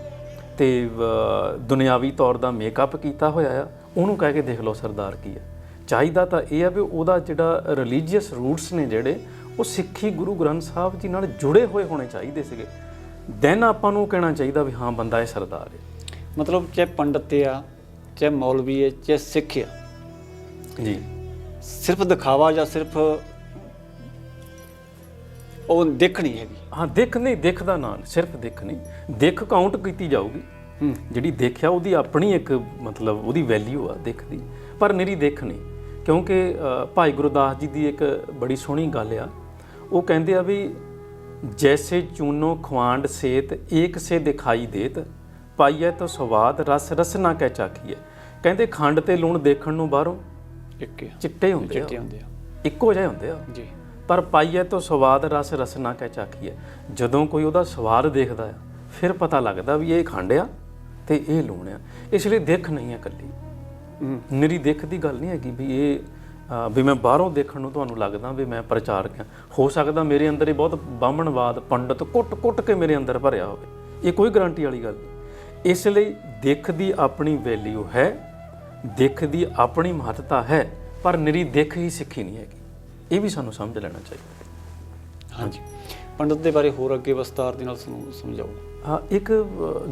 ਤੇ ਅਹ, ਦੁਨਿਆਵੀ ਤੌਰ ਦਾ ਮੇਕਅਪ ਕੀਤਾ ਹੋਇਆ ਆ ਉਹਨੂੰ ਕਹਿ ਕੇ ਦੇਖ ਲਓ ਸਰਦਾਰ ਕੀ ਆ ਚਾਹੀਦਾ ਤਾਂ ਇਹ ਆ ਵੀ ਉਹਦਾ ਜਿਹੜਾ ਰਿਲੀਜੀਅਸ ਰੂਟਸ ਨੇ ਜਿਹੜੇ ਉਹ ਸਿੱਖੀ ਗੁਰੂ ਗ੍ਰੰਥ ਸਾਹਿਬ ਜੀ ਨਾਲ ਜੁੜੇ ਹੋਏ ਹੋਣੇ ਚਾਹੀਦੇ ਸੀਗੇ। ਦੈਨ ਆਪਾਂ ਨੂੰ ਕਹਿਣਾ ਚਾਹੀਦਾ ਵੀ ਹਾਂ ਬੰਦਾ ਇਹ ਸਰਦਾਰ ਹੈ। ਮਤਲਬ ਚਾਹੇ ਪੰਡਤ ਆ ਚਾਹੇ ਮੌਲਵੀ ਹੈ ਚਾਹੇ ਸਿੱਖ ਆ। ਜੀ। ਸਿਰਫ ਦਿਖਾਵਾ ਜਾਂ ਸਿਰਫ ਉਹ ਦਿੱਖ ਨਹੀਂ ਹੈਗੀ। ਹਾਂ ਦੇਖ ਨਹੀਂ ਦੇਖਦਾ ਨਾ ਸਿਰਫ ਦੇਖ ਨਹੀਂ। ਦੇਖ ਕਾਊਂਟ ਕੀਤੀ ਜਾਊਗੀ। ਹੂੰ ਜਿਹੜੀ ਦੇਖਿਆ ਉਹਦੀ ਆਪਣੀ ਇੱਕ ਮਤਲਬ ਉਹਦੀ ਵੈਲਿਊ ਆ ਦੇਖਦੀ ਪਰ ਨਿਰੀ ਦੇਖ ਨਹੀਂ ਕਿਉਂਕਿ ਭਾਈ ਗੁਰਦਾਸ ਜੀ ਦੀ ਇੱਕ ਬੜੀ ਸੋਹਣੀ ਗੱਲ ਆ। ਉਹ ਕਹਿੰਦੇ ਆ ਵੀ ਜੈਸੇ ਚੂਨੋ ਖਵਾਂਡ ਸੇਤ ਏਕ ਸੇ ਦਿਖਾਈ ਦੇਤ ਪਾਈਐ ਤੋ ਸਵਾਦ ਰਸ ਰਸ ਨਾ ਕਹਿ ਚਾਖੀਐ ਕਹਿੰਦੇ ਖੰਡ ਤੇ ਲੂਣ ਦੇਖਣ ਨੂੰ ਬਾਹਰੋਂ ਇੱਕ ਚਿੱਟੇ ਹੁੰਦੇ ਚਿੱਟੇ ਆ ਹੁੰਦੇ ਆ। ਇੱਕੋ ਜਿਹੇ ਹੁੰਦੇ ਆ। ਜੀ। ਪਰ ਪਾਈਐ ਤੋਂ ਸਵਾਦ ਰਸ ਰਸਨਾ ਕਹਿ ਚਾਖੀਐ ਜਦੋਂ ਕੋਈ ਉਹਦਾ ਸਵਾਦ ਦੇਖਦਾ ਆ ਫਿਰ ਪਤਾ ਲੱਗਦਾ ਵੀ ਇਹ ਖੰਡ ਆ। ਤੇ ਇਹ ਲੂਣ ਆ। ਇਸ ਲਈ ਦੇਖ ਨਹੀਂ ਹੈ ਇਕੱਲੀ। ਹੂੰ। ਨਿਰੀ ਦੇਖ ਦੀ ਗੱਲ ਨਹੀਂ ਹੈਗੀ ਵੀ ਇਹ ਵੀ ਮੈਂ ਬਾਹਰੋਂ ਦੇਖਣ ਨੂੰ ਤੁਹਾਨੂੰ ਲੱਗਦਾ ਵੀ ਮੈਂ ਪ੍ਰਚਾਰਕ ਹਾਂ। ਹੋ ਸਕਦਾ ਮੇਰੇ ਅੰਦਰ ਇਹ ਬਹੁਤ ਬਾਹਮਣਵਾਦ ਪੰਡਤ ਕੁੱਟ-ਕੁੱਟ ਕੇ ਮੇਰੇ ਅੰਦਰ ਭਰਿਆ ਹੋਵੇ। ਇਹ ਕੋਈ ਗਾਰੰਟੀ ਵਾਲੀ ਗੱਲ ਨਹੀਂ। ਇਸ ਲਈ ਦੇਖ ਦੀ ਆਪਣੀ ਵੈਲਿਊ ਹੈ ਦੇਖ ਦੀ ਆਪਣੀ ਮਹੱਤਤਾ ਹੈ ਪਰ ਨਿਰੀ ਦੇਖ ਹੀ ਸਿੱਖੀ ਨਹੀਂ ਹੈਗੀ। ਇਹ ਵੀ ਸਾਨੂੰ ਸਮਝ ਲੈਣਾ ਚਾਹੀਦਾ। ਹਾਂਜੀ। ਪੰਡਤ ਦੇ ਬਾਰੇ ਹੋਰ ਅੱਗੇ ਵਿਸਤਾਰ ਦੇ ਨਾਲ ਸਾਨੂੰ ਸਮਝਾਓ। ਹਾਂ ਇੱਕ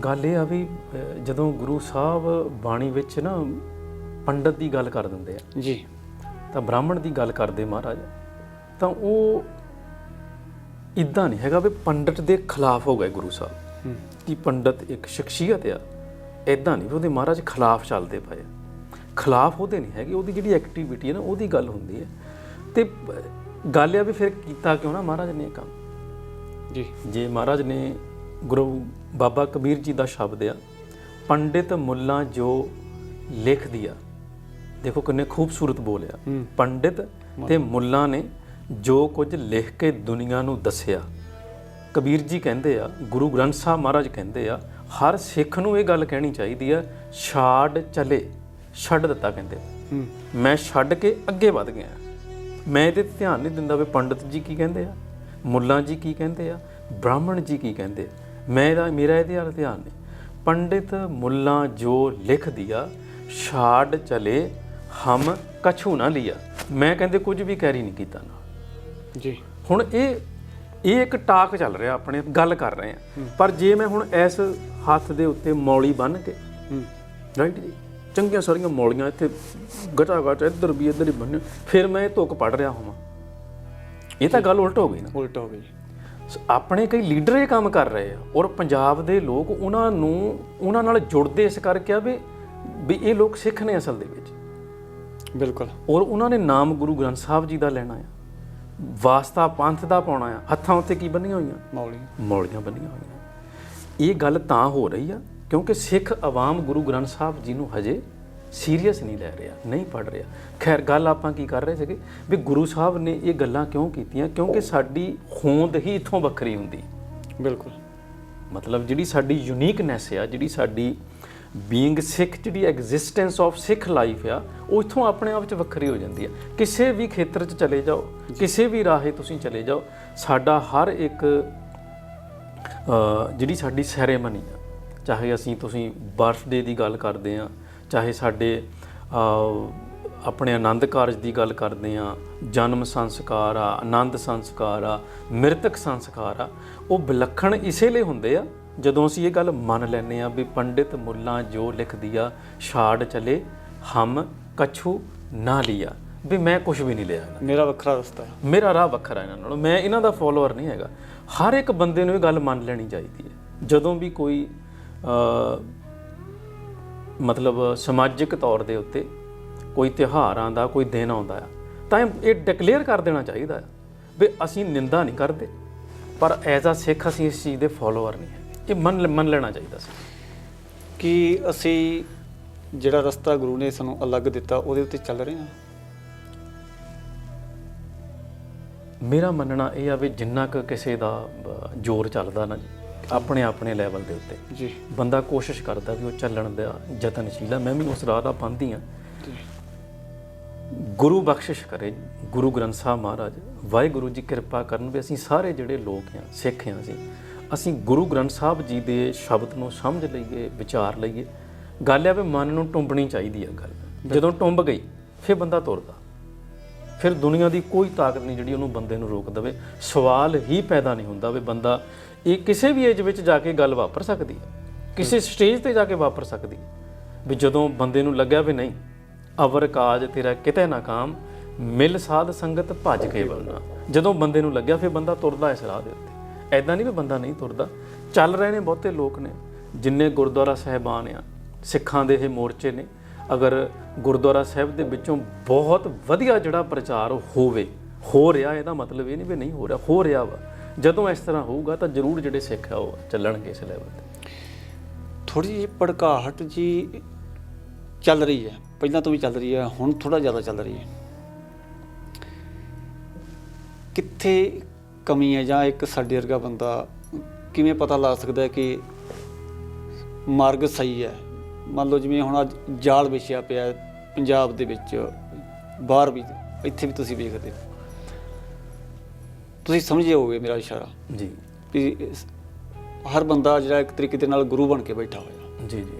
ਗੱਲ ਇਹ ਆ ਵੀ ਜਦੋਂ ਗੁਰੂ ਸਾਹਿਬ ਬਾਣੀ ਵਿੱਚ ਨਾ ਪੰਡਤ ਦੀ ਗੱਲ ਕਰ ਦਿੰਦੇ ਆ ਜੀ। ਤਾਂ ਬ੍ਰਾਹਮਣ ਦੀ ਗੱਲ ਕਰਦੇ ਮਹਾਰਾਜ ਤਾਂ ਉਹ ਇਦਾਂ ਨਹੀਂ ਹੈਗਾ ਵੀ ਪੰਡਤ ਦੇ ਖਿਲਾਫ ਹੋ ਗਏ ਗੁਰੂ ਸਾਹਿਬ। ਕਿ ਪੰਡਤ ਇੱਕ ਸ਼ਖਸੀਅਤ ਆ ਇਦਾਂ ਨਹੀਂ ਉਹਦੇ ਮਹਾਰਾਜ ਖਿਲਾਫ ਚੱਲਦੇ ਪਏ। ਖਿਲਾਫ ਉਹਦੇ ਨਹੀਂ ਹੈਗੇ ਉਹਦੀ ਜਿਹੜੀ ਐਕਟੀਵਿਟੀ ਹੈ ਨਾ ਉਹਦੀ ਗੱਲ ਹੁੰਦੀ ਹੈ ਤੇ ਗੱਲ ਆ ਵੀ ਫਿਰ ਕੀਤਾ ਕਿਉਂ ਨਾ ਮਹਾਰਾਜ ਨੇ ਕੰਮ? ਜੀ। ਜੇ ਮਹਾਰਾਜ ਨੇ ਗੁਰੂ ਬਾਬਾ ਕਬੀਰ ਜੀ ਦਾ ਸ਼ਬਦ ਆ ਪੰਡਿਤ ਮੁੱਲਾ ਜੋ ਲਿਖ ਦਿਆ ਦੇਖੋ ਕਿੰਨੇ ਖੂਬਸੂਰਤ ਬੋਲਿਆ ਪੰਡਿਤ ਤੇ ਮੁੱਲਾ ਨੇ ਜੋ ਕੁਝ ਲਿਖ ਕੇ ਦੁਨੀਆ ਨੂੰ ਦੱਸਿਆ। ਕਬੀਰ ਜੀ ਕਹਿੰਦੇ ਆ ਗੁਰੂ ਗ੍ਰੰਥ ਸਾਹਿਬ ਮਹਾਰਾਜ ਕਹਿੰਦੇ ਆ ਹਰ ਸਿੱਖ ਨੂੰ ਇਹ ਗੱਲ ਕਹਿਣੀ ਚਾਹੀਦੀ ਆ ਛਾੜ ਚਲੇ ਛੱਡ ਦਿੱਤਾ ਕਹਿੰਦੇ। ਮੈਂ ਛੱਡ ਕੇ ਅੱਗੇ ਵਧ ਗਿਆ। ਮੈਂ ਇਹਦੇ ਧਿਆਨ ਨਹੀਂ ਦਿੰਦਾ ਵੀ ਪੰਡਤ ਜੀ ਕੀ ਕਹਿੰਦੇ ਆ ਮੁੱਲਾ ਜੀ ਕੀ ਕਹਿੰਦੇ ਆ ਬ੍ਰਾਹਮਣ ਜੀ ਕੀ ਕਹਿੰਦੇ ਆ। ਮੈਂ ਇਹਦਾ ਮੇਰਾ ਇਹਦੇ ਵੱਲ ਧਿਆਨ ਨਹੀਂ। ਪੰਡਿਤ ਮੁੱਲਾ ਜੋ ਲਿਖ ਦਿਆ ਛਾੜ ਚਲੇ ਹਮ ਕਛੂ ਨਾ ਲਿਆ। ਮੈਂ ਕਹਿੰਦੇ ਕੁਝ ਵੀ ਕੈਰੀ ਨਹੀਂ ਕੀਤਾ ਨਾਲ ਜੀ। ਹੁਣ ਇਹ ਇਹ ਇੱਕ ਟਾਕ ਚੱਲ ਰਿਹਾ ਆਪਣੇ ਗੱਲ ਕਰ ਰਹੇ ਆ ਪਰ ਜੇ ਮੈਂ ਹੁਣ ਇਸ ਹੱਥ ਦੇ ਉੱਤੇ ਮੌਲੀ ਬੰਨ ਕੇ ਰਾਈਟ ਜੀ? ਚੰਗੀਆਂ ਸਾਰੀਆਂ ਮੌਲੀਆਂ ਇੱਥੇ ਗਟਾ ਗਟ ਇੱਧਰ ਵੀ ਇੱਧਰ ਹੀ ਬੰਨੇ ਫਿਰ ਮੈਂ ਧੁੱਕ ਪੜ ਰਿਹਾ ਹਾਂ ਇਹ ਤਾਂ ਗੱਲ ਉਲਟ ਹੋ ਗਈ ਨਾ। ਉਲਟਾ ਹੋ ਸ- ਆਪਣੇ ਕਈ ਲੀਡਰ ਇਹ ਕੰਮ ਕਰ ਰਹੇ ਆ ਔਰ ਪੰਜਾਬ ਦੇ ਲੋਕ ਉਹਨਾਂ ਨੂੰ ਉਹਨਾਂ ਨਾਲ ਜੁੜਦੇ ਇਸ ਕਰਕੇ ਆ ਵੀ ਵੀ ਇਹ ਲੋਕ ਸਿੱਖ ਨੇ ਅਸਲ ਦੇ ਵਿੱਚ। ਬਿਲਕੁਲ। ਔਰ ਉਹਨਾਂ ਨੇ ਨਾਮ ਗੁਰੂ ਗ੍ਰੰਥ ਸਾਹਿਬ ਜੀ ਦਾ ਲੈਣਾ ਆ। ਵਾਸਤਾ ਪੰਥ ਦਾ ਪਾਉਣਾ ਆ। ਹੱਥਾਂ ਉੱਤੇ ਕੀ ਬੰਨੀਆਂ ਹੋਈਆਂ? ਮੌਲੀ ਮੌਲੀਆਂ ਬੰਨੀਆਂ ਹੋਈਆਂ। ਇਹ ਗੱਲ ਤਾਂ ਹੋ ਰਹੀ ਆ ਕਿਉਂਕਿ ਸਿੱਖ ਆਵਾਮ ਗੁਰੂ ਗ੍ਰੰਥ ਸਾਹਿਬ ਜੀ ਨੂੰ ਹਜੇ ਸੀਰੀਅਸ ਨਹੀਂ ਲੈ ਰਿਹਾ ਨਹੀਂ ਪੜ ਰਿਹਾ। ਖੈਰ ਗੱਲ ਆਪਾਂ ਕੀ ਕਰ ਰਹੇ ਸੀਗੇ? ਵੀ ਗੁਰੂ ਸਾਹਿਬ ਨੇ ਇਹ ਗੱਲਾਂ ਕਿਉਂ ਕੀਤੀਆਂ? ਕਿਉਂਕਿ ਸਾਡੀ ਹੋਂਦ ਹੀ ਇਥੋਂ ਵੱਖਰੀ ਹੁੰਦੀ। ਬਿਲਕੁਲ। ਮਤਲਬ ਜਿਹੜੀ ਸਾਡੀ ਯੂਨੀਕਨੈਸ ਆ ਜਿਹੜੀ ਸਾਡੀ ਬੀਇੰਗ ਸਿੱਖ ਜਿਹੜੀ ਐਗਜ਼ਿਸਟੈਂਸ ਆਫ ਸਿੱਖ ਲਾਈਫ ਆ ਉਹ ਇਥੋਂ ਆਪਣੇ ਆਪ ਚ ਵੱਖਰੀ ਹੋ ਜਾਂਦੀ ਆ। ਕਿਸੇ ਵੀ ਖੇਤਰ ਚ ਚਲੇ ਜਾਓ ਕਿਸੇ ਵੀ ਰਾਹੇ ਤੁਸੀਂ ਚਲੇ ਜਾਓ ਸਾਡਾ ਹਰ ਇੱਕ ਜਿਹੜੀ ਸਾਡੀ ਸੈਰੇਮਨੀ ਆ ਚਾਹੇ ਅਸੀਂ ਤੁਸੀਂ ਬਰਥਡੇ ਦੀ ਗੱਲ ਕਰਦੇ ਆ ਚਾਹੇ ਸਾਡੇ ਆਪਣੇ ਆਨੰਦ ਕਾਰਜ ਦੀ ਗੱਲ ਕਰਦੇ ਆ ਜਨਮ ਸੰਸਕਾਰ ਆ ਆਨੰਦ ਸੰਸਕਾਰ ਆ ਮ੍ਰਿਤਕ ਸੰਸਕਾਰ ਆ ਉਹ ਵਿਲੱਖਣ ਇਸੇ ਲਈ ਹੁੰਦੇ ਆ ਜਦੋਂ ਅਸੀਂ ਇਹ ਗੱਲ ਮੰਨ ਲੈਨੇ ਆ ਵੀ ਪੰਡਿਤ ਮੁੱਲਾ ਜੋ ਲਿਖਦੀ ਆ ਛਾੜ ਚਲੇ ਹਮ ਕਛੂ ਨਾ ਲਿਆ ਵੀ ਮੈਂ ਕੁਝ ਵੀ ਨਹੀਂ ਲਿਆ ਮੇਰਾ ਵੱਖਰਾ ਰਸਤਾ ਹੈ। ਮੇਰਾ ਰਾਹ ਵੱਖਰਾ ਇਹਨਾਂ ਨਾਲੋਂ ਮੈਂ ਇਹਨਾਂ ਦਾ ਫਾਲੋਅਰ ਨਹੀਂ ਹੈਗਾ। ਹਰ ਇੱਕ ਬੰਦੇ ਨੂੰ ਇਹ ਗੱਲ ਮੰਨ ਲੈਣੀ ਚਾਹੀਦੀ ਹੈ। ਜਦੋਂ ਵੀ ਕੋਈ ਮਤਲਬ ਸਮਾਜਿਕ ਤੌਰ ਦੇ ਉੱਤੇ ਕੋਈ ਤਿਉਹਾਰ ਆਂਦਾ ਕੋਈ ਦਿਨ ਆਉਂਦਾ ਆ ਤਾਂ ਇਹ- ਡਿਕਲੇਅਰ ਕਰ ਦੇਣਾ ਚਾਹੀਦਾ ਹੈ ਵੀ ਅਸੀਂ ਨਿੰਦਾ ਨਹੀਂ ਕਰਦੇ ਪਰ ਐਜ਼ ਅ ਸਿੱਖ ਅਸੀਂ ਇਸ ਚੀਜ਼ ਦੇ ਫਾਲੋਅਰ ਨਹੀਂ ਹੈ ਇਹ ਮੰਨ ਮੰਨ ਲੈਣਾ ਚਾਹੀਦਾ ਸੀ। ਕਿ ਅਸੀਂ ਜਿਹੜਾ ਰਸਤਾ ਗੁਰੂ ਨੇ ਸਾਨੂੰ ਅਲੱਗ ਦਿੱਤਾ ਉਹਦੇ ਉੱਤੇ ਚੱਲ ਰਹੇ ਹਾਂ? ਮੇਰਾ ਮੰਨਣਾ ਇਹ ਆ ਵੀ ਜਿੰਨਾ ਕੁ ਕਿਸੇ ਦਾ ਜ਼ੋਰ ਚੱਲਦਾ ਨਾ ਜੀ ਆਪਣੇ ਆਪਣੇ ਲੈਵਲ ਦੇ ਉੱਤੇ। ਜੀ। ਬੰਦਾ ਕੋਸ਼ਿਸ਼ ਕਰਦਾ ਵੀ ਉਹ ਚੱਲਣ ਦਾ ਯਤਨਸ਼ੀਲ ਆ ਮੈਂ ਵੀ ਉਸ ਰਾਹ ਦਾ ਪੰਥੀ ਆ। ਜੀ। ਗੁਰੂ ਬਖਸ਼ਿਸ਼ ਕਰੇ ਗੁਰੂ ਗ੍ਰੰਥ ਸਾਹਿਬ ਮਹਾਰਾਜ ਵਾਹਿਗੁਰੂ ਜੀ ਕਿਰਪਾ ਕਰਨ ਵੀ ਅਸੀਂ ਸਾਰੇ ਜਿਹੜੇ ਲੋਕ ਆ ਸਿੱਖ ਆ ਅਸੀਂ ਅਸੀਂ ਗੁਰੂ ਗ੍ਰੰਥ ਸਾਹਿਬ ਜੀ ਦੇ ਸ਼ਬਦ ਨੂੰ ਸਮਝ ਲਈਏ ਵਿਚਾਰ ਲਈਏ। ਗੱਲ ਆ ਵੀ ਮਨ ਨੂੰ ਟੁੰਬਣੀ ਚਾਹੀਦੀ ਆ ਗੱਲ। ਜਦੋਂ ਟੁੰਬ ਗਈ ਫਿਰ ਬੰਦਾ ਤੁਰਦਾ। ਫਿਰ ਦੁਨੀਆ ਦੀ ਕੋਈ ਤਾਕਤ ਨਹੀਂ ਜਿਹੜੀ ਉਹਨੂੰ ਬੰਦੇ ਨੂੰ ਰੋਕ ਦੇਵੇ। ਸਵਾਲ ਹੀ ਪੈਦਾ ਨਹੀਂ ਹੁੰਦਾ ਵੀ ਬੰਦਾ ਇਹ ਕਿਸੇ ਵੀ ਏਜ ਵਿੱਚ ਜਾ ਕੇ ਗੱਲ ਵਾਪਰ ਸਕਦੀ ਹੈ। ਕਿਸੇ ਸਟੇਜ ਤੇ ਜਾ ਕੇ ਵਾਪਰ ਸਕਦੀ ਹੈ। ਵੀ ਜਦੋਂ ਬੰਦੇ ਨੂੰ ਲੱਗਿਆ ਵੀ ਨਹੀਂ ਅਵਰ ਕਾਜ ਤੇਰਾ ਕਿਤੇ ਨਾ ਕਾਮ ਮਿਲ ਸਾਧ ਸੰਗਤ ਭਜ ਕੇ ਬਲਣਾ ਜਦੋਂ ਬੰਦੇ ਨੂੰ ਲੱਗਿਆ ਫਿਰ ਬੰਦਾ ਤੁਰਦਾ ਇਸ ਰਾਹ ਦੇ ਉੱਤੇ। ਐਦਾਂ ਨਹੀਂ ਵੀ ਬੰਦਾ ਨਹੀਂ ਤੁਰਦਾ। ਚੱਲ ਰਹੇ ਨੇ ਬਹੁਤੇ ਲੋਕ ਨੇ ਜਿੰਨੇ ਗੁਰਦੁਆਰਾ ਸਾਹਿਬਾਨ ਆ ਸਿੱਖਾਂ ਦੇ ਇਹ ਮੋਰਚੇ ਨੇ। ਅਗਰ ਗੁਰਦੁਆਰਾ ਸਾਹਿਬ ਦੇ ਵਿੱਚੋਂ ਬਹੁਤ ਵਧੀਆ ਜਿਹੜਾ ਪ੍ਰਚਾਰ ਹੋਵੇ ਹੋ ਰਿਹਾ ਇਹਦਾ ਮਤਲਬ ਇਹ ਨਹੀਂ ਵੀ ਨਹੀਂ ਹੋ ਰਿਹਾ ਹੋ ਰਿਹਾ ਵਾ। ਜਦੋਂ ਇਸ ਤਰ੍ਹਾਂ ਹੋਊਗਾ ਤਾਂ ਜ਼ਰੂਰ ਜਿਹੜੇ ਸਿੱਖ ਆ ਉਹ ਚੱਲਣਗੇ ਇਸ ਲੈਵਲ ਤੇ। ਥੋੜੀ ਜਿਹੀ ਭੜਕਾਹਟ ਜੀ ਚੱਲ ਰਹੀ ਹੈ। ਪਹਿਲਾਂ ਤੋਂ ਵੀ ਚੱਲ ਰਹੀ ਹੈ, ਹੁਣ ਥੋੜਾ ਜ਼ਿਆਦਾ ਚੱਲ ਰਹੀ ਹੈ। ਕਿੱਥੇ ਕਮੀ ਹੈ ਜਾਂ ਇੱਕ ਸਾਡੇ ਵਰਗਾ ਬੰਦਾ ਕਿਵੇਂ ਪਤਾ ਲਾ ਸਕਦਾ ਹੈ ਕਿ ਮਾਰਗ ਸਹੀ ਹੈ? ਮੰਨ ਲਓ ਜਿਵੇਂ ਹੁਣ ਅੱਜ ਜਾਲ ਵਿਛਿਆ ਪਿਆ ਪੰਜਾਬ ਦੇ ਵਿੱਚ, ਬਾਹਰ ਵੀ, ਇੱਥੇ ਵੀ ਤੁਸੀਂ ਵੇਖਦੇ ਹੋ। ਤੁਸੀਂ ਸਮਝੇ ਹੋਗੇ ਮੇਰਾ ਇਸ਼ਾਰਾ? ਜੀ। ਵੀ ਇਸ- ਹਰ ਬੰਦਾ ਜਿਹੜਾ ਇੱਕ ਤਰੀਕੇ ਦੇ ਨਾਲ ਗੁਰੂ ਬਣ ਕੇ ਬੈਠਾ ਹੋਇਆ। ਜੀ ਜੀ।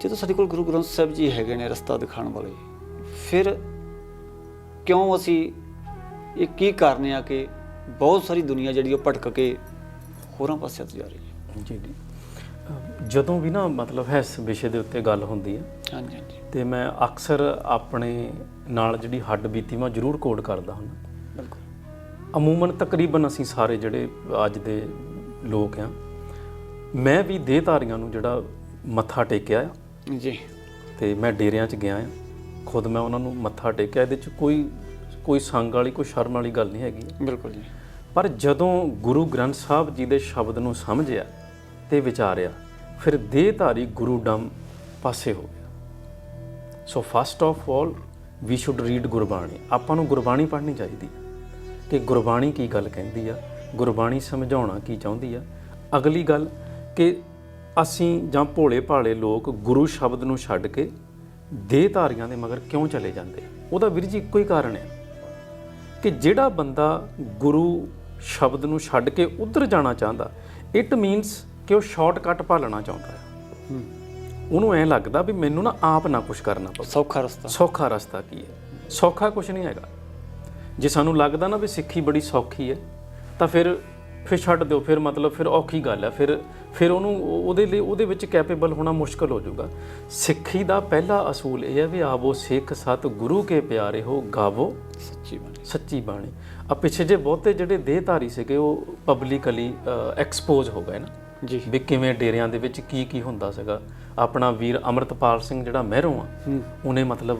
ਜਦੋਂ ਸਾਡੇ ਕੋਲ ਗੁਰੂ ਗ੍ਰੰਥ ਸਾਹਿਬ ਜੀ ਹੈਗੇ ਨੇ ਰਸਤਾ ਦਿਖਾਉਣ ਵਾਲੇ ਫਿਰ ਕਿਉਂ ਅਸੀਂ ਇਹ ਕੀ ਕਰਨੇ ਆ ਕਿ ਬਹੁਤ ਸਾਰੀ ਦੁਨੀਆ ਜਿਹੜੀ ਉਹ ਭਟਕ ਕੇ ਹੋਰਾਂ ਪਾਸੇ ਜਾ ਰਹੀ ਹੈ? ਜੀ ਜੀ। ਅਹ ਜਦੋਂ ਵੀ ਨਾ ਮਤਲਬ ਹੈ ਇਸ ਵਿਸ਼ੇ ਦੇ ਉੱਤੇ ਗੱਲ ਹੁੰਦੀ ਹੈ ਹਾਂਜੀ ਹਾਂਜੀ। ਤੇ ਮੈਂ ਅਕਸਰ ਆਪਣੇ ਨਾਲ ਜਿਹੜੀ ਹੱਡ ਬੀਤੀ ਮੈਂ ਜ਼ਰੂਰ ਕੋਡ ਕਰਦਾ ਹੁੰਦਾ। ਬਿਲਕੁਲ ਅਮੂਮਨ ਤਕਰੀਬਨ ਅਸੀਂ ਸਾਰੇ ਜਿਹੜੇ ਅੱਜ ਦੇ ਲੋਕ ਆ ਮੈਂ ਵੀ ਦੇਹਧਾਰੀਆਂ ਨੂੰ ਜਿਹੜਾ ਮੱਥਾ ਟੇਕਿਆ ਆ। ਜੀ। ਤੇ ਮੈਂ ਡੇਰਿਆਂ 'ਚ ਗਿਆ ਆ। ਖੁਦ ਮੈਂ ਉਹਨਾਂ ਨੂੰ ਮੱਥਾ ਟੇਕਿਆ ਇਹਦੇ 'ਚ ਕੋਈ ਕੋਈ ਸੰਗ ਵਾਲੀ ਕੋਈ ਸ਼ਰਮ ਵਾਲੀ ਗੱਲ ਨਹੀਂ ਹੈਗੀ। ਬਿਲਕੁਲ ਜੀ। ਪਰ ਜਦੋਂ ਗੁਰੂ ਗ੍ਰੰਥ ਸਾਹਿਬ ਜੀ ਦੇ ਸ਼ਬਦ ਨੂੰ ਸਮਝਿਆ ਤੇ ਵਿਚਾਰਿਆ ਫਿਰ ਦੇਹਧਾਰੀ ਗੁਰੂ ਡਮ ਪਾਸੇ ਹੋ ਗਿਆ। So first of all we should read Gurbani. ਆਪਾਂ ਨੂੰ ਗੁਰਬਾਣੀ ਪੜ੍ਹਨੀ ਚਾਹੀਦੀ ਹੈ। ਕਿ ਗੁਰਬਾਣੀ ਕੀ ਗੱਲ ਕਹਿੰਦੀ ਆ? ਗੁਰਬਾਣੀ ਸਮਝਾਉਣਾ ਕੀ ਚਾਹੁੰਦੀ ਆ? ਅਗਲੀ ਗੱਲ ਕਿ ਅਸੀਂ ਜਾਂ ਭੋਲੇ ਭਾਲੇ ਲੋਕ ਗੁਰੂ ਸ਼ਬਦ ਨੂੰ ਛੱਡ ਕੇ ਦੇਹਧਾਰੀਆਂ ਦੇ ਮਗਰ ਕਿਉਂ ਚਲੇ ਜਾਂਦੇ? ਉਹਦਾ ਵੀਰ ਜੀ ਇੱਕੋ ਹੀ ਕਾਰਨ ਹੈ ਕਿ ਜਿਹੜਾ ਬੰਦਾ ਗੁਰੂ ਸ਼ਬਦ ਨੂੰ ਛੱਡ ਕੇ ਉਧਰ ਜਾਣਾ ਚਾਹੁੰਦਾ ਇਟ ਮੀਨਸ ਕਿ ਉਹ ਸ਼ਾਰਟਕਟ ਭਾਲਣਾ ਚਾਹੁੰਦਾ ਹੂੰ। ਉਹਨੂੰ ਐ ਲੱਗਦਾ ਵੀ ਮੈਨੂੰ ਨਾ ਆਪ ਨਾ ਕੁਝ ਕਰਨਾ ਪਵੇ। ਸੌਖਾ ਰਸਤਾ। ਸੌਖਾ ਰਸਤਾ ਕੀ ਹੈ? ਸੌਖਾ ਕੁਝ ਨਹੀਂ ਹੈਗਾ। ਜੇ ਸਾਨੂੰ ਲੱਗਦਾ ਨਾ ਵੀ ਸਿੱਖੀ ਬੜੀ ਸੌਖੀ ਹੈ ਤਾਂ ਫਿਰ ਫਿਰ ਛੱਡ ਦਿਓ ਫਿਰ ਮਤਲਬ ਫਿਰ ਔਖੀ ਗੱਲ ਹੈ ਫਿਰ ਫਿਰ ਉਹਨੂੰ ਉਹ- ਉਹਦੇ ਲਈ ਉਹਦੇ ਵਿੱਚ ਕੈਪੇਬਲ ਹੋਣਾ ਮੁਸ਼ਕਲ ਹੋ ਜਾਊਗਾ। ਸਿੱਖੀ ਦਾ ਪਹਿਲਾ ਅਸੂਲ ਇਹ ਹੈ ਵੀ ਆਵੋ ਸਿੱਖ ਸਤ ਗੁਰੂ ਕੇ ਪਿਆਰੇ ਹੋ ਗਾਵੋ ਸੱਚੀ ਬਾਣੀ। ਸੱਚੀ ਬਾਣੀ। ਆ ਪਿੱਛੇ ਜੇ ਬਹੁਤੇ ਜਿਹੜੇ ਦੇਹਧਾਰੀ ਸੀਗੇ ਉਹ ਪਬਲਿਕਲੀ ਐਕਸਪੋਜ਼ ਹੋ ਗਏ ਨਾ। ਜੀ। ਵੀ ਕਿਵੇਂ ਡੇਰਿਆਂ ਦੇ ਵਿੱਚ ਕੀ ਕੀ ਹੁੰਦਾ ਸੀਗਾ। ਆਪਣਾ ਵੀਰ ਅਮਰਤਪਾਲ ਸਿੰਘ ਜਿਹੜਾ ਮਹਿਰੋਂ ਆ ਉਹਨੇ ਮਤਲਬ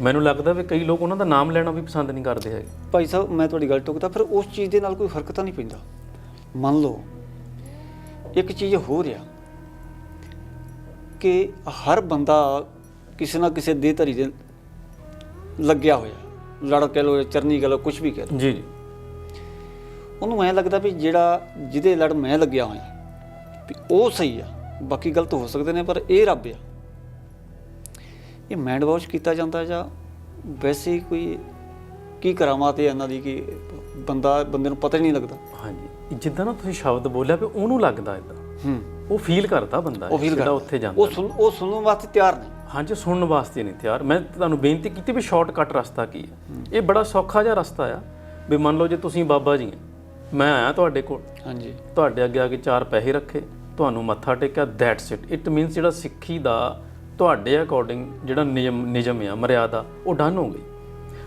ਮੈਨੂੰ ਲੱਗਦਾ ਵੀ ਕਈ ਲੋਕ ਉਹਨਾਂ ਦਾ ਨਾਮ ਲੈਣਾ ਵੀ ਪਸੰਦ ਨਹੀਂ ਕਰਦੇ ਹੈਗੇ। ਭਾਈ ਸਾਹਿਬ ਮੈਂ ਤੁਹਾਡੀ ਗੱਲ ਟੋਕਦਾ ਫਿਰ ਉਸ ਚੀਜ਼ ਦੇ ਨਾਲ ਕੋਈ ਫ਼ਰਕ ਤਾਂ ਨਹੀਂ ਪੈਂਦਾ? ਮੰਨ ਲਓ ਇੱਕ ਚੀਜ਼ ਹੋ ਰਿਹਾ ਕਿ ਹਰ ਬੰਦਾ ਕਿਸੇ ਨਾ ਕਿਸੇ ਦੇਹ ਧਰੀ ਦੇ ਲੱਗਿਆ ਹੋਇਆ ਲੜ ਕਹਿ ਲੋ ਚਰਨੀ ਕਹਿ ਲੋ ਕੁਝ ਵੀ ਕਹਿ ਲੋ ਜੀ ਜੀ। ਉਹਨੂੰ ਐਂ ਲੱਗਦਾ ਵੀ ਜਿਹੜਾ ਜਿਹਦੇ ਲੜ ਮੈਂ ਲੱਗਿਆ ਹੋਇਆ ਵੀ ਉਹ ਸਹੀ ਆ ਬਾਕੀ ਗਲਤ ਹੋ ਸਕਦੇ ਨੇ ਪਰ ਇਹ ਰੱਬ ਆ। ਇਹ ਮਾਈਂਡ ਵਾਸ਼ ਕੀਤਾ ਜਾਂਦਾ ਜਾਂ ਵੈਸੇ ਕੋਈ ਕੀ ਕਰਾਮਾਤ ਹੈ ਇਹਨਾਂ ਦੀ ਕਿ ਬੰਦਾ ਬੰਦੇ ਨੂੰ ਪਤਾ ਹੀ ਨਹੀਂ ਲੱਗਦਾ? ਹਾਂਜੀ। ਜਿੱਦਾਂ ਨਾ ਤੁਸੀਂ ਸ਼ਬਦ ਬੋਲਿਆ ਵੀ ਉਹਨੂੰ ਲੱਗਦਾ ਇਦਾਂ ਹੂੰ। ਉਹ ਫੀਲ ਕਰਦਾ ਬੰਦਾ ਜਿਹੜਾ ਉੱਥੇ ਜਾਂਦਾ ਉਹ ਸੁਣ ਉਹ ਸੁਣਨ ਵਾਸਤੇ ਤਿਆਰ ਨਹੀਂ। ਹਾਂਜੀ ਸੁਣਨ ਵਾਸਤੇ ਨਹੀਂ ਤਿਆਰ। ਮੈਂ ਤੁਹਾਨੂੰ ਬੇਨਤੀ ਕੀਤੀ ਵੀ ਸ਼ਾਰਟਕਟ ਰਸਤਾ ਕੀ ਹੈ। ਇਹ ਬੜਾ ਸੌਖਾ ਜਿਹਾ ਰਸਤਾ ਆ। ਵੀ ਮੰਨ ਲਓ ਜੇ ਤੁਸੀਂ ਬਾਬਾ ਜੀ ਮੈਂ ਆਇਆ ਤੁਹਾਡੇ ਕੋਲ। ਹਾਂਜੀ। ਤੁਹਾਡੇ ਅੱਗੇ ਆ ਕੇ ਚਾਰ ਪੈਸੇ ਰੱਖੇ ਤੁਹਾਨੂੰ ਮੱਥਾ ਟੇਕਿਆ ਦੈਟਸ ਇਟ ਇਟ ਮੀਨਸ ਜਿਹੜਾ ਸਿੱਖੀ ਦਾ ਤੁਹਾਡੇ ਅਕੋਰਡਿੰਗ ਜਿਹੜਾ ਨਿਯਮ ਨਿਯਮ ਆ, ਮਰਿਆਦਾ, ਉਹ ਡਨ ਹੋ ਗਈ।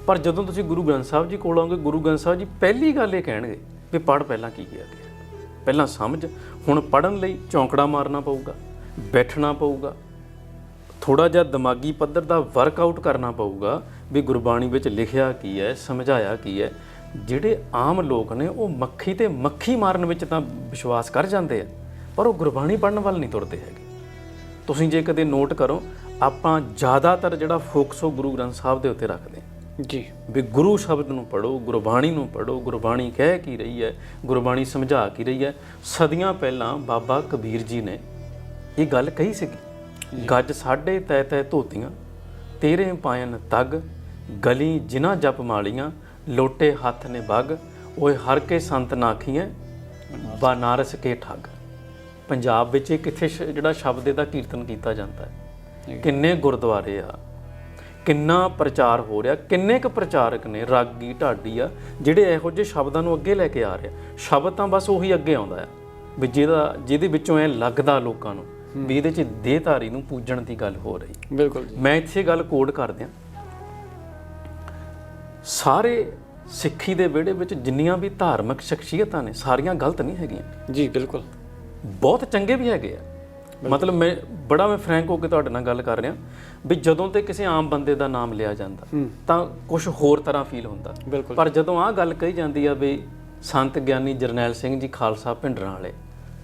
ਪਰ ਜਦੋਂ ਤੁਸੀਂ ਗੁਰੂ ਗ੍ਰੰਥ ਸਾਹਿਬ ਜੀ ਕੋਲ ਆਓਗੇ, ਗੁਰੂ ਗ੍ਰੰਥ ਸਾਹਿਬ ਜੀ ਪਹਿਲੀ ਗੱਲ ਇਹ ਕਹਿਣਗੇ ਵੀ ਪੜ ਪਹਿਲਾਂ ਕੀ ਕਿਹਾ ਗਿਆ ਪਹਿਲਾਂ ਸਮਝ, ਹੁਣ ਪੜਨ ਲਈ ਚੌਂਕੜਾ ਮਾਰਨਾ ਪਊਗਾ, ਬੈਠਣਾ ਪਊਗਾ ਥੋੜਾ ਜਿਹਾ ਦਿਮਾਗੀ ਪੱਧਰ ਦਾ ਵਰਕਆਊਟ ਕਰਨਾ ਪਊਗਾ ਵੀ ਗੁਰਬਾਣੀ ਵਿੱਚ ਲਿਖਿਆ ਕੀ ਹੈ, ਸਮਝਾਇਆ ਕੀ ਹੈ। ਜਿਹੜੇ ਆਮ ਲੋਕ ਨੇ, ਉਹ ਮੱਖੀ ਤੇ ਮੱਖੀ ਮਾਰਨ ਵਿੱਚ ਤਾਂ ਵਿਸ਼ਵਾਸ ਕਰ ਜਾਂਦੇ ਆ, ਪਰ ਉਹ ਗੁਰਬਾਣੀ ਪੜਨ ਵੱਲ ਨਹੀਂ ਤੁਰਦੇ ਹੈਗੇ। ਤੁਸੀਂ ਜੇ ਕਦੇ ਨੋਟ ਕਰੋ ਆਪਾਂ ਜ਼ਿਆਦਾਤਰ ਜਿਹੜਾ ਫੋਕਸ ਉਹ ਗੁਰੂ ਗ੍ਰੰਥ ਸਾਹਿਬ ਦੇ ਉੱਤੇ ਰੱਖਦੇ ਹਾਂ। ਜੀ। ਵੀ ਗੁਰੂ ਸ਼ਬਦ ਨੂੰ ਪੜੋ ਗੁਰਬਾਣੀ ਨੂੰ ਪੜੋ ਗੁਰਬਾਣੀ ਕਹਿ ਕੀ ਰਹੀ ਹੈ ਗੁਰਬਾਣੀ ਸਮਝਾ ਕੀ ਰਹੀ ਹੈ। ਸਦੀਆਂ ਪਹਿਲਾਂ ਬਾਬਾ ਕਬੀਰ ਜੀ ਨੇ ਇਹ ਗੱਲ ਕਹੀ ਸੀਗੀ ਗੱਜ ਸਾਢੇ ਤੈ ਤੈ ਧੋਤੀਆਂ ਤੇਰੇ ਪਾਇਨ ਤਗ ਗਲੀ ਜਿਨ੍ਹਾਂ ਜਪ ਮਾਲੀਆਂ ਲੋਟੇ ਹੱਥ ਨੇ ਬਗ ਓਏ ਹਰ ਕੇ ਸੰਤ ਨਾਖੀਆਂ ਬਨਾਰਸ ਕੇ ਠੱਗ। ਪੰਜਾਬ ਵਿੱਚ ਇਹ ਕਿੱਥੇ ਜਿਹੜਾ ਸ਼ਬਦ ਦਾ ਕੀਰਤਨ ਕੀਤਾ ਜਾਂਦਾ ਹੈ। ਕਿੰਨੇ ਗੁਰਦੁਆਰੇ ਆ ਕਿੰਨਾ ਪ੍ਰਚਾਰ ਹੋ ਰਿਹਾ ਕਿੰਨੇ ਕੁ ਪ੍ਰਚਾਰਕ ਨੇ ਰਾਗੀ ਢਾਡੀ ਆ ਜਿਹੜੇ ਇਹੋ ਜਿਹੇ ਸ਼ਬਦਾਂ ਨੂੰ ਅੱਗੇ ਲੈ ਕੇ ਆ ਰਹੇ ਆ। ਸ਼ਬਦ ਤਾਂ ਬਸ ਉਹੀ ਅੱਗੇ ਆਉਂਦਾ ਆ ਵੀ ਜਿਹਦਾ ਜਿਹਦੇ ਵਿੱਚੋਂ ਐ ਲੱਗਦਾ ਲੋਕਾਂ ਨੂੰ ਵੀ ਇਹਦੇ 'ਚ ਦੇਹਧਾਰੀ ਨੂੰ ਪੂਜਣ ਦੀ ਗੱਲ ਹੋ ਰਹੀ। ਬਿਲਕੁਲ ਜੀ। ਮੈਂ ਇੱਥੇ ਗੱਲ ਕੋਡ ਕਰ ਦਿਆਂ ਸਾਰੇ ਸਿੱਖੀ ਦੇ ਵਿਹੜੇ ਵਿੱਚ ਜਿੰਨੀਆਂ ਵੀ ਧਾਰਮਿਕ ਸ਼ਖਸੀਅਤਾਂ ਨੇ ਸਾਰੀਆਂ ਗਲਤ ਨਹੀਂ ਹੈਗੀਆਂ। ਜੀ ਬਿਲਕੁਲ। ਬਹੁਤ ਚੰਗੇ ਵੀ ਹੈਗੇ ਆ। ਮਤਲਬ ਮੈਂ ਬੜਾ ਮੈਂ ਫਰੈਂਕ ਹੋ ਕੇ ਤੁਹਾਡੇ ਨਾਲ ਗੱਲ ਕਰ ਰਿਹਾ ਵੀ ਜਦੋਂ ਤੇ ਕਿਸੇ ਆਮ ਬੰਦੇ ਦਾ ਨਾਮ ਲਿਆ ਜਾਂਦਾ ਤਾਂ ਕੁਝ ਹੋਰ ਤਰ੍ਹਾਂ ਫੀਲ ਹੁੰਦਾ। ਪਰ ਜਦੋਂ ਆਹ ਗੱਲ ਕਹੀ ਜਾਂਦੀ ਆ ਵੀ ਸੰਤ ਗਿਆਨੀ ਜਰਨੈਲ ਸਿੰਘ ਜੀ ਖਾਲਸਾ ਭਿੰਡਰਾਂ ਵਾਲੇ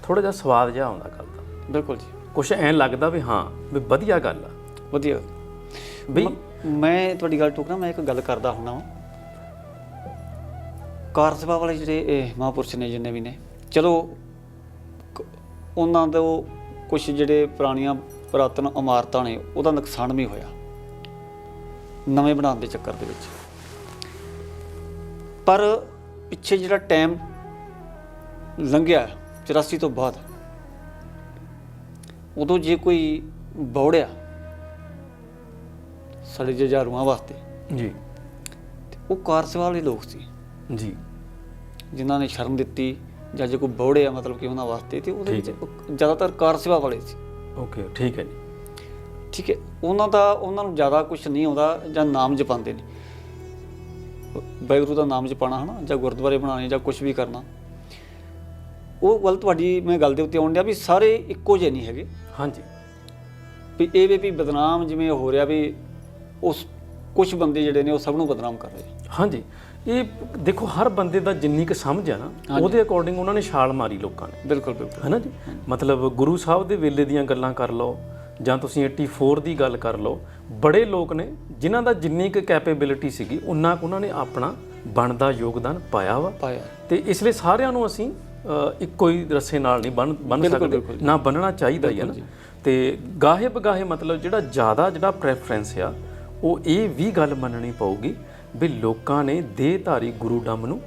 ਥੋੜਾ ਜਿਹਾ ਸਵਾਦ ਜਿਹਾ ਆਉਂਦਾ ਗੱਲ ਦਾ। ਬਿਲਕੁਲ ਜੀ। ਕੁਝ ਐਂ ਲੱਗਦਾ ਵੀ ਹਾਂ ਵੀ ਵਧੀਆ ਗੱਲ ਆ। ਵਧੀਆ। ਵੀ ਮੈਂ ਤੁਹਾਡੀ ਗੱਲ ਟੋਕਣਾ ਮੈਂ ਇੱਕ ਗੱਲ ਕਰਦਾ ਵਾਂ। ਕਾਰ ਸਭਾ ਵਾਲੇ ਜਿਹੜੇ ਇਹ ਮਹਾਂਪੁਰਸ਼ ਨੇ ਜਿੰਨੇ ਵੀ ਨੇ ਚਲੋ ਉਹਨਾਂ ਦੇ ਕੁਝ ਜਿਹੜੇ ਪੁਰਾਣੀਆਂ ਪੁਰਾਤਨ ਇਮਾਰਤਾਂ ਨੇ ਉਹਦਾ ਨੁਕਸਾਨ ਵੀ ਹੋਇਆ। ਨਵੇਂ ਬਣਾਉਣ ਦੇ ਚੱਕਰ ਦੇ ਵਿੱਚ। ਪਰ ਪਿੱਛੇ ਜਿਹੜਾ ਟਾਈਮ ਲੰਘਿਆ 84 ਤੋਂ ਬਾਅਦ ਉਦੋਂ ਜੇ ਕੋਈ ਬੌੜਿਆ ਸਾਡੇ ਜਜਾਰੂਆਂ ਵਾਸਤੇ ਜੀ। ਉਹ ਕਾਰ ਸੇਵਾ ਵਾਲੇ ਲੋਕ ਸੀ। ਜੀ। ਜਿਨ੍ਹਾਂ ਨੇ ਸ਼ਰਮ ਦਿੱਤੀ ਜਾਂ ਜੇ ਕੋਈ ਬੌੜਿਆ ਮਤਲਬ ਕਿ ਉਹਨਾਂ ਵਾਸਤੇ ਤੇ ਉਹਦੇ ਵਿੱਚ ਉਹ ਜ਼ਿਆਦਾਤਰ ਕਾਰ ਸੇਵਾ ਵਾਲੇ ਸੀ। ਓਕੇ ਠੀਕ ਹੈ ਜੀ। ਠੀਕ ਹੈ ਉਹਨਾਂ ਦਾ ਉਹਨਾਂ ਨੂੰ ਜ਼ਿਆਦਾ ਕੁਝ ਨਹੀਂ ਆਉਂਦਾ ਜਾਂ ਨਾਮ ਜਪਾਉਂਦੇ ਨੇ ਵਾਹਿਗੁਰੂ ਦਾ ਨਾਮ ਜਪਾਣਾ ਹਨਾ ਜਾਂ ਗੁਰਦੁਆਰੇ ਬਣਾਉਣੇ ਜਾਂ ਕੁਝ ਵੀ ਕਰਨਾ। ਉਹ ਗੱਲ ਤੁਹਾਡੀ ਮੈਂ ਗੱਲ ਦੇ ਉੱਤੇ ਆਉਣ ਡਿਆ ਵੀ ਸਾਰੇ ਇੱਕੋ ਜਿਹੇ ਨਹੀਂ ਹੈਗੇ। ਹਾਂਜੀ। ਵੀ ਇਹ ਵੀ ਵੀ ਬਦਨਾਮ ਜਿਵੇਂ ਹੋ ਰਿਹਾ ਵੀ ਉਸ ਕੁਝ ਬੰਦੇ ਜਿਹੜੇ ਨੇ ਉਹ ਸਭ ਨੂੰ ਬਦਨਾਮ ਕਰ ਰਹੇ। ਆ। ਹਾਂਜੀ ਇਹ ਦੇਖੋ ਹਰ ਬੰਦੇ ਦਾ ਜਿੰਨੀ ਕੁ ਸਮਝ ਆ ਨਾ ਉਹਦੇ ਅਕੋਰਡਿੰਗ ਉਹਨਾਂ ਨੇ ਛਾਲ ਮਾਰੀ ਲੋਕਾਂ ਨੇ। ਬਿਲਕੁਲ ਬਿਲਕੁਲ। ਹੈਨਾ ਜੀ? ਮਤਲਬ ਗੁਰੂ ਸਾਹਿਬ ਦੇ ਵੇਲੇ ਦੀਆਂ ਗੱਲਾਂ ਕਰ ਲਓ ਜਾਂ ਤੁਸੀਂ 84 ਦੀ ਗੱਲ ਕਰ ਲਓ ਬੜੇ ਲੋਕ ਨੇ ਜਿਨ੍ਹਾਂ ਦਾ ਜਿੰਨੀ ਕੁ ਕੈਪੇਬਿਲਿਟੀ ਸੀਗੀ ਉਨਾ ਕੁ ਉਹਨਾਂ ਨੇ ਆਪਣਾ ਬਣਦਾ ਯੋਗਦਾਨ ਪਾਇਆ ਵਾ। ਪਾਇਆ। ਤੇ ਇਸ ਲਈ ਸਾਰਿਆਂ ਨੂੰ ਅਸੀਂ ਇੱਕੋ ਹੀ ਰੱਸੇ ਨਾਲ ਨਹੀਂ ਬਣ ਬਣ ਸਕਦੇ। ਨਾ ਬਣਨਾ ਚਾਹੀਦਾ ਹੀ ਹੈ ਨਾ। ਤੇ ਗਾਹੇ ਬਗਾਹੇ ਮਤਲਬ ਜਿਹੜਾ ਜ਼ਿਆਦਾ ਜਿਹੜਾ ਪ੍ਰੈਫਰੈਂਸ ਆ ਉਹ ਇਹ ਵੀ ਗੱਲ ਮੰਨਣੀ ਪਊਗੀ ਵੀ ਲੋਕਾਂ ਨੇ ਦੇਹਧਾਰੀ ਗੁਰੂ ਡੰਮ ਨੂੰ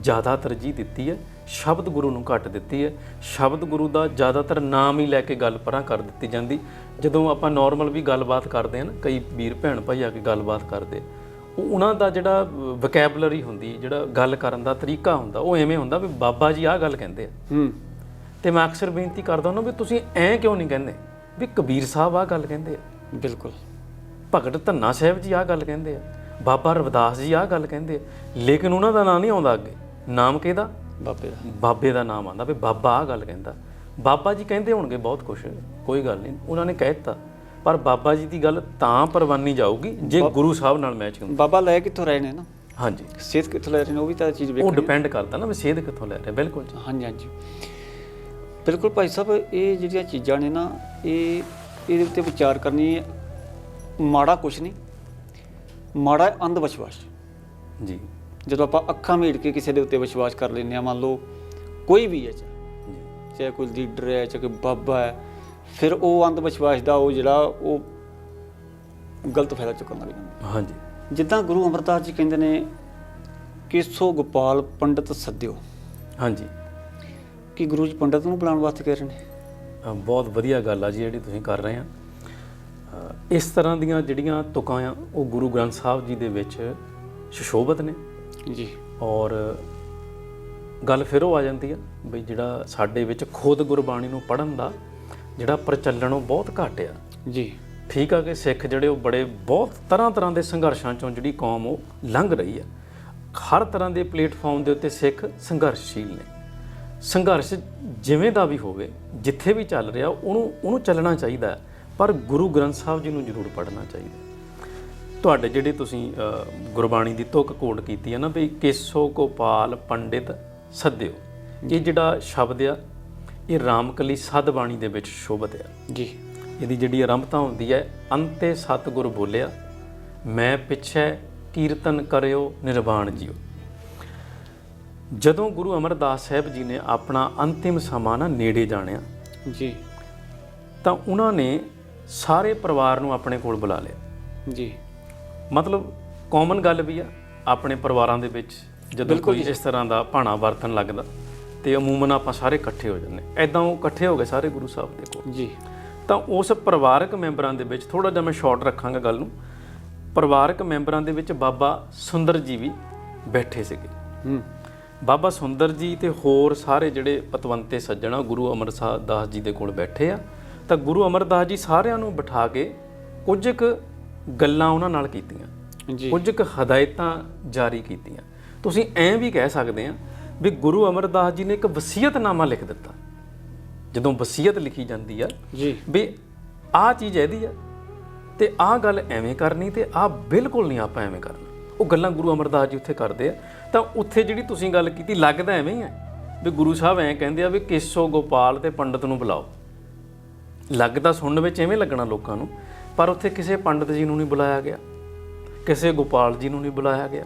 ਜ਼ਿਆਦਾ ਤਰਜੀਹ ਦਿੱਤੀ ਹੈ ਸ਼ਬਦ ਗੁਰੂ ਨੂੰ ਘੱਟ ਦਿੱਤੀ ਹੈ। ਸ਼ਬਦ ਗੁਰੂ ਦਾ ਜ਼ਿਆਦਾਤਰ ਨਾਮ ਹੀ ਲੈ ਕੇ ਗੱਲ ਪਰਾਂ ਕਰ ਦਿੱਤੀ ਜਾਂਦੀ। ਜਦੋਂ ਆਪਾਂ ਨਾਰਮਲ ਵੀ ਗੱਲਬਾਤ ਕਰਦੇ ਹਾਂ ਨਾ ਕਈ ਵੀਰ ਭੈਣ ਭਾਈ ਆ ਕੇ ਗੱਲਬਾਤ ਕਰਦੇ। ਉਹ ਉਹਨਾਂ ਦਾ ਜਿਹੜਾ ਵੋਕੈਬਲਰੀ ਹੁੰਦੀ ਜਿਹੜਾ ਗੱਲ ਕਰਨ ਦਾ ਤਰੀਕਾ ਹੁੰਦਾ ਉਹ ਐਵੇਂ ਹੁੰਦਾ ਵੀ ਬਾਬਾ ਜੀ ਆਹ ਗੱਲ ਕਹਿੰਦੇ ਆ। ਹੂੰ। ਤੇ ਮੈਂ ਅਕਸਰ ਬੇਨਤੀ ਕਰਦਾ ਉਹਨਾਂ ਵੀ ਤੁਸੀਂ ਐਂ ਕਿਉਂ ਨਹੀਂ ਕਹਿੰਦੇ? ਵੀ ਕਬੀਰ ਸਾਹਿਬ ਆਹ ਗੱਲ ਕਹਿੰਦੇ ਆ। ਬਿਲਕੁਲ। ਭਗਤ ਧੰਨਾ ਸਾਹਿਬ ਜੀ ਆਹ ਗੱਲ ਕਹਿੰਦੇ ਆ। ਬਾਬਾ ਰਵਿਦਾਸ ਜੀ ਆਹ ਗੱਲ ਕਹਿੰਦੇ ਆ ਲੇਕਿਨ ਉਹਨਾਂ ਦਾ ਨਾਂ ਨਹੀਂ ਆਉਂਦਾ ਅੱਗੇ। ਨਾਮ ਕਿਹਦਾ? ਬਾਬੇ ਦਾ। ਬਾਬੇ ਦਾ ਨਾਮ ਆਉਂਦਾ ਵੀ ਬਾਬਾ ਆਹ ਗੱਲ ਕਹਿੰਦਾ। ਬਾਬਾ ਜੀ ਕਹਿੰਦੇ ਹੋਣਗੇ ਬਹੁਤ ਕੁਝ ਕੋਈ ਗੱਲ ਨਹੀਂ ਉਹਨਾਂ ਨੇ ਕਹਿ ਦਿੱਤਾ। ਪਰ ਬਾਬਾ ਜੀ ਦੀ ਗੱਲ ਤਾਂ ਪਰਵਾਨੀ ਜਾਊਗੀ ਜੇ ਗੁਰੂ ਸਾਹਿਬ ਨਾਲ ਮੈਚ ਹੁੰਦੀ। ਬਾਬਾ ਲੈ ਕਿੱਥੋਂ ਰਹੇ ਨੇ ਨਾ? ਹਾਂਜੀ। ਸਿਹਤ ਕਿੱਥੋਂ ਲੈ ਰਹੇ ਨੇ ਉਹ ਵੀ ਤਾਂ ਚੀਜ਼ ਉਹ ਵੇਖਣੀ ਡਿਪੈਂਡ ਕਰਦਾ ਨਾ ਵੀ ਸਿਹਤ ਕਿੱਥੋਂ ਲੈ ਰਿਹਾ ਬਿਲਕੁਲ ਜੀ। ਹਾਂਜੀ ਹਾਂਜੀ। ਬਿਲਕੁਲ ਭਾਈ ਸਾਹਿਬ ਇਹ ਜਿਹੜੀਆਂ ਚੀਜ਼ਾਂ ਨੇ ਨਾ ਇਹ ਇਹਦੇ ਉੱਤੇ ਵਿਚਾਰ ਕਰਨੀ ਮਾੜਾ ਕੁਛ ਨਹੀਂ। ਮਾੜਾ ਅੰਧ ਵਿਸ਼ਵਾਸ ਜੀ। ਜਦੋਂ ਆਪਾਂ ਅੱਖਾਂ ਮੀਟ ਕੇ ਕਿਸੇ ਦੇ ਉੱਤੇ ਵਿਸ਼ਵਾਸ ਕਰ ਲੈਂਦੇ ਆ ਮੰਨ ਲਓ ਕੋਈ ਵੀ ਹੈ ਚਾਹੇ। ਜੀ। ਚਾਹੇ ਕੋਈ ਲੀਡਰ ਹੈ ਚਾਹੇ ਕੋਈ ਬਾਬਾ ਹੈ ਫਿਰ ਉਹ ਅੰਧ ਵਿਸ਼ਵਾਸ ਦਾ ਉਹ ਜਿਹੜਾ ਉਹ ਗਲਤ ਫਾਇਦਾ ਚੁੱਕਣ ਲੱਗ ਜਾਂਦਾ। ਹਾਂਜੀ। ਜਿੱਦਾਂ ਗੁਰੂ ਅਮਰਦਾਸ ਜੀ ਕਹਿੰਦੇ ਨੇ ਕਿਸੋ ਗੋਪਾਲ ਪੰਡਤ ਸੱਦਿਓ। ਹਾਂਜੀ। ਕਿ ਗੁਰੂ ਜੀ ਪੰਡਤ ਨੂੰ ਬੁਲਾਉਣ ਵਾਸਤੇ ਕਹਿ ਰਹੇ ਨੇ? ਬਹੁਤ ਵਧੀਆ ਗੱਲ ਆ ਜੀ ਜਿਹੜੀ ਤੁਸੀਂ ਕਰ ਰਹੇ ਆ। ਇਸ ਤਰ੍ਹਾਂ ਦੀਆਂ ਜਿਹੜੀਆਂ ਤੁਕਾਂ ਆ ਉਹ ਗੁਰੂ ਗ੍ਰੰਥ ਸਾਹਿਬ ਜੀ ਦੇ ਵਿੱਚ ਸੁਸ਼ੋਭਿਤ ਨੇ। ਜੀ। ਔਰ ਗੱਲ ਫਿਰ ਉਹ ਆ ਜਾਂਦੀ ਆ ਬਈ ਜਿਹੜਾ ਸਾਡੇ ਵਿੱਚ ਖੁਦ ਗੁਰਬਾਣੀ ਨੂੰ ਪੜ੍ਹਨ ਦਾ ਜਿਹੜਾ ਪ੍ਰਚਲਣ ਉਹ ਬਹੁਤ ਘੱਟ ਆ। ਜੀ। ਠੀਕ ਆ ਕਿ ਸਿੱਖ ਜਿਹੜੇ ਉਹ ਬੜੇ ਬਹੁਤ ਤਰ੍ਹਾਂ ਤਰ੍ਹਾਂ ਦੇ ਸੰਘਰਸ਼ਾਂ ਚੋਂ ਜਿਹੜੀ ਕੌਮ ਉਹ ਲੰਘ ਰਹੀ ਆ। ਹਰ ਤਰ੍ਹਾਂ ਦੇ ਪਲੇਟਫਾਰਮ ਦੇ ਉੱਤੇ ਸਿੱਖ ਸੰਘਰਸ਼ਸ਼ੀਲ ਨੇ। ਸੰਘਰਸ਼ ਜਿਵੇਂ ਦਾ ਵੀ ਹੋਵੇ ਜਿੱਥੇ ਵੀ ਚੱਲ ਰਿਹਾ ਉਹਨੂੰ ਉਹਨੂੰ ਚੱਲਣਾ ਚਾਹੀਦਾ। ਹੈ, ਪਰ ਗੁਰੂ ਗ੍ਰੰਥ ਸਾਹਿਬ ਜੀ ਨੂੰ ਜ਼ਰੂਰ ਪੜ੍ਹਨਾ ਚਾਹੀਦਾ। ਤੁਹਾਡੇ ਜਿਹੜੇ ਤੁਸੀਂ ਗੁਰਬਾਣੀ ਦੀ ਤੁਕ ਕੋਡ ਕੀਤੀ ਹੈ ਨਾ ਵੀ ਕੇਸੋ ਗੋਪਾਲ ਪੰਡਿਤ ਸੱਦਿਓ। ਇਹ ਜਿਹੜਾ ਸ਼ਬਦ ਆ ਇਹ ਰਾਮਕਲੀ ਸਦਬਾਣੀ ਦੇ ਵਿੱਚ ਸ਼ੋਭਤ ਆ। ਜੀ। ਇਹਦੀ ਜਿਹੜੀ ਆਰੰਭਤਾ ਹੁੰਦੀ ਹੈ ਅੰਤੇ ਸਤਿਗੁਰ ਬੋਲਿਆ ਮੈਂ ਪਿੱਛੇ ਕੀਰਤਨ ਕਰਿਓ ਨਿਰਵਾਣ ਜੀਓ। ਜਦੋਂ ਗੁਰੂ ਅਮਰਦਾਸ ਸਾਹਿਬ ਜੀ ਨੇ ਆਪਣਾ ਅੰਤਿਮ ਸਮਾਂ ਨਾ ਨੇੜੇ ਜਾਣਿਆ ਜੀ। ਤਾਂ ਉਹਨਾਂ ਨੇ ਸਾਰੇ ਪਰਿਵਾਰ ਨੂੰ ਆਪਣੇ ਕੋਲ ਬੁਲਾ ਲਿਆ। ਜੀ। ਮਤਲਬ ਕਾਮਨ ਗੱਲ ਵੀ ਆ ਆਪਣੇ ਪਰਿਵਾਰਾਂ ਦੇ ਵਿੱਚ ਜਦੋਂ ਕੋਈ ਇਸ ਤਰ੍ਹਾਂ ਦਾ ਭਾਣਾ ਵਰਤਨ ਲੱਗਦਾ ਤੇ ਅਮੂਮਨ ਆਪਾਂ ਸਾਰੇ ਇਕੱਠੇ ਹੋ ਜਾਂਦੇ। ਐਦਾਂ ਉਹ ਇਕੱਠੇ ਹੋ ਗਏ ਸਾਰੇ ਗੁਰੂ ਸਾਹਿਬ ਦੇ ਕੋਲ। ਜੀ। ਤਾਂ ਉਸ ਪਰਿਵਾਰਕ ਮੈਂਬਰਾਂ ਦੇ ਵਿੱਚ ਥੋੜਾ ਜਿਹਾ ਮੈਂ ਸ਼ਾਰਟ ਰੱਖਾਂਗਾ ਗੱਲ ਨੂੰ। ਪਰਿਵਾਰਕ ਮੈਂਬਰਾਂ ਦੇ ਵਿੱਚ ਬਾਬਾ ਸੁੰਦਰ ਜੀ ਵੀ ਬੈਠੇ ਸੀਗੇ। ਹੂੰ। ਬਾਬਾ ਸੁੰਦਰ ਜੀ ਤੇ ਹੋਰ ਸਾਰੇ ਜਿਹੜੇ ਪਤਵੰਤੇ ਸੱਜਣ ਗੁਰੂ ਅਮਰਦਾਸ ਦਾਸ ਜੀ ਦੇ ਕੋਲ ਬੈਠੇ ਆ। ਤਾਂ ਗੁਰੂ ਅਮਰਦਾਸ ਜੀ ਸਾਰਿਆਂ ਨੂੰ ਬਿਠਾ ਕੇ ਕੁਝ ਕੁ ਗੱਲਾਂ ਉਹਨਾਂ ਨਾਲ ਕੀਤੀਆਂ। ਜੀ। ਕੁਝ ਕੁ ਹਦਾਇਤਾਂ ਜਾਰੀ ਕੀਤੀਆਂ। ਤੁਸੀਂ ਐਂ ਵੀ ਕਹਿ ਸਕਦੇ ਆ ਵੀ ਗੁਰੂ ਅਮਰਦਾਸ ਜੀ ਨੇ ਇੱਕ ਵਸੀਅਤਨਾਮਾ ਲਿਖ ਦਿੱਤਾ। ਜਦੋਂ ਵਸੀਅਤ ਲਿਖੀ ਜਾਂਦੀ ਆ ਜੀ। ਵੀ ਆਹ ਚੀਜ਼ ਇਹਦੀ ਆ ਤੇ ਆਹ ਗੱਲ ਐਵੇਂ ਕਰਨੀ ਤੇ ਆਹ ਬਿਲਕੁਲ ਨਹੀਂ ਆਪਾਂ ਐਵੇਂ ਕਰਨਾ। ਉਹ ਗੱਲਾਂ ਗੁਰੂ ਅਮਰਦਾਸ ਜੀ ਉੱਥੇ ਕਰਦੇ ਆ। ਤਾਂ ਉੱਥੇ ਜਿਹੜੀ ਤੁਸੀਂ ਗੱਲ ਕੀਤੀ ਲੱਗਦਾ ਐਵੇਂ ਹੀ ਆ ਵੀ ਗੁਰੂ ਸਾਹਿਬ ਐਂ ਕਹਿੰਦੇ ਆ ਵੀ ਕੇਸੋ ਗੋਪਾਲ ਤੇ ਪੰਡਤ ਨੂੰ ਬੁਲਾਓ। ਲੱਗਦਾ ਸੁਣਨ ਵਿੱਚ ਐਵੇਂ ਲੱਗਣਾ ਲੋਕਾਂ ਨੂੰ ਪਰ ਉੱਥੇ ਕਿਸੇ ਪੰਡਤ ਜੀ ਨੂੰ ਨਹੀਂ ਬੁਲਾਇਆ ਗਿਆ ਕਿਸੇ ਗੋਪਾਲ ਜੀ ਨੂੰ ਨਹੀਂ ਬੁਲਾਇਆ ਗਿਆ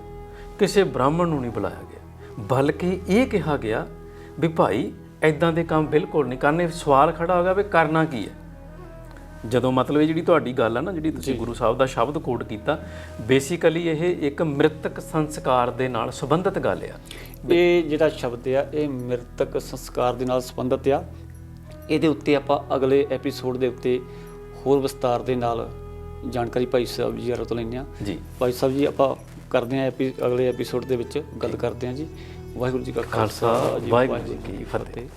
ਕਿਸੇ ਬ੍ਰਾਹਮਣ ਨੂੰ ਨਹੀਂ ਬੁਲਾਇਆ ਗਿਆ। ਬਲਕਿ ਇਹ ਕਿਹਾ ਗਿਆ ਵੀ ਭਾਈ ਐਦਾਂ ਦੇ ਕੰਮ ਬਿਲਕੁਲ ਨਹੀਂ ਕਰਨੇ। ਸਵਾਲ ਖੜਾ ਹੋ ਗਿਆ ਵੀ ਕਰਨਾ ਕੀ ਹੈ? ਜਦੋਂ ਮਤਲਬ ਇਹ ਜਿਹੜੀ ਤੁਹਾਡੀ ਗੱਲ ਆ ਨਾ ਜਿਹੜੀ ਤੁਸੀਂ ਗੁਰੂ ਸਾਹਿਬ ਦਾ ਸ਼ਬਦ ਕੋਡ ਕੀਤਾ ਬੇਸਿਕਲੀ ਇਹ ਇੱਕ ਮ੍ਰਿਤਕ ਸੰਸਕਾਰ ਦੇ ਨਾਲ ਸੰਬੰਧਿਤ ਗੱਲ ਆ। ਇਹ ਜਿਹੜਾ ਸ਼ਬਦ ਆ ਇਹ ਮ੍ਰਿਤਕ ਸੰਸਕਾਰ ਦੇ ਨਾਲ ਸੰਬੰਧਿਤ ਆ। ਇਹਦੇ ਉੱਤੇ ਆਪਾਂ ਅਗਲੇ ਐਪੀਸੋਡ ਦੇ ਉੱਤੇ ਹੋਰ ਵਿਸਤਾਰ ਦੇ ਨਾਲ ਜਾਣਕਾਰੀ ਭਾਈ ਸਾਹਿਬ ਜੀ ਤੋਂ ਲੈਂਦੇ ਆ ਜੀ। ਭਾਈ ਸਾਹਿਬ ਜੀ ਆਪਾਂ ਕਰਦੇ ਆ ਐਪੀ ਅਗਲੇ ਐਪੀਸੋਡ ਦੇ ਵਿੱਚ ਗੱਲ ਕਰਦੇ ਆ ਜੀ। ਵਾਹਿਗੁਰੂ ਜੀ ਕਾ ਖਾਲਸਾ ਵਾਹਿਗੁਰੂ ਜੀ ਕੀ ਫਤਿਹ।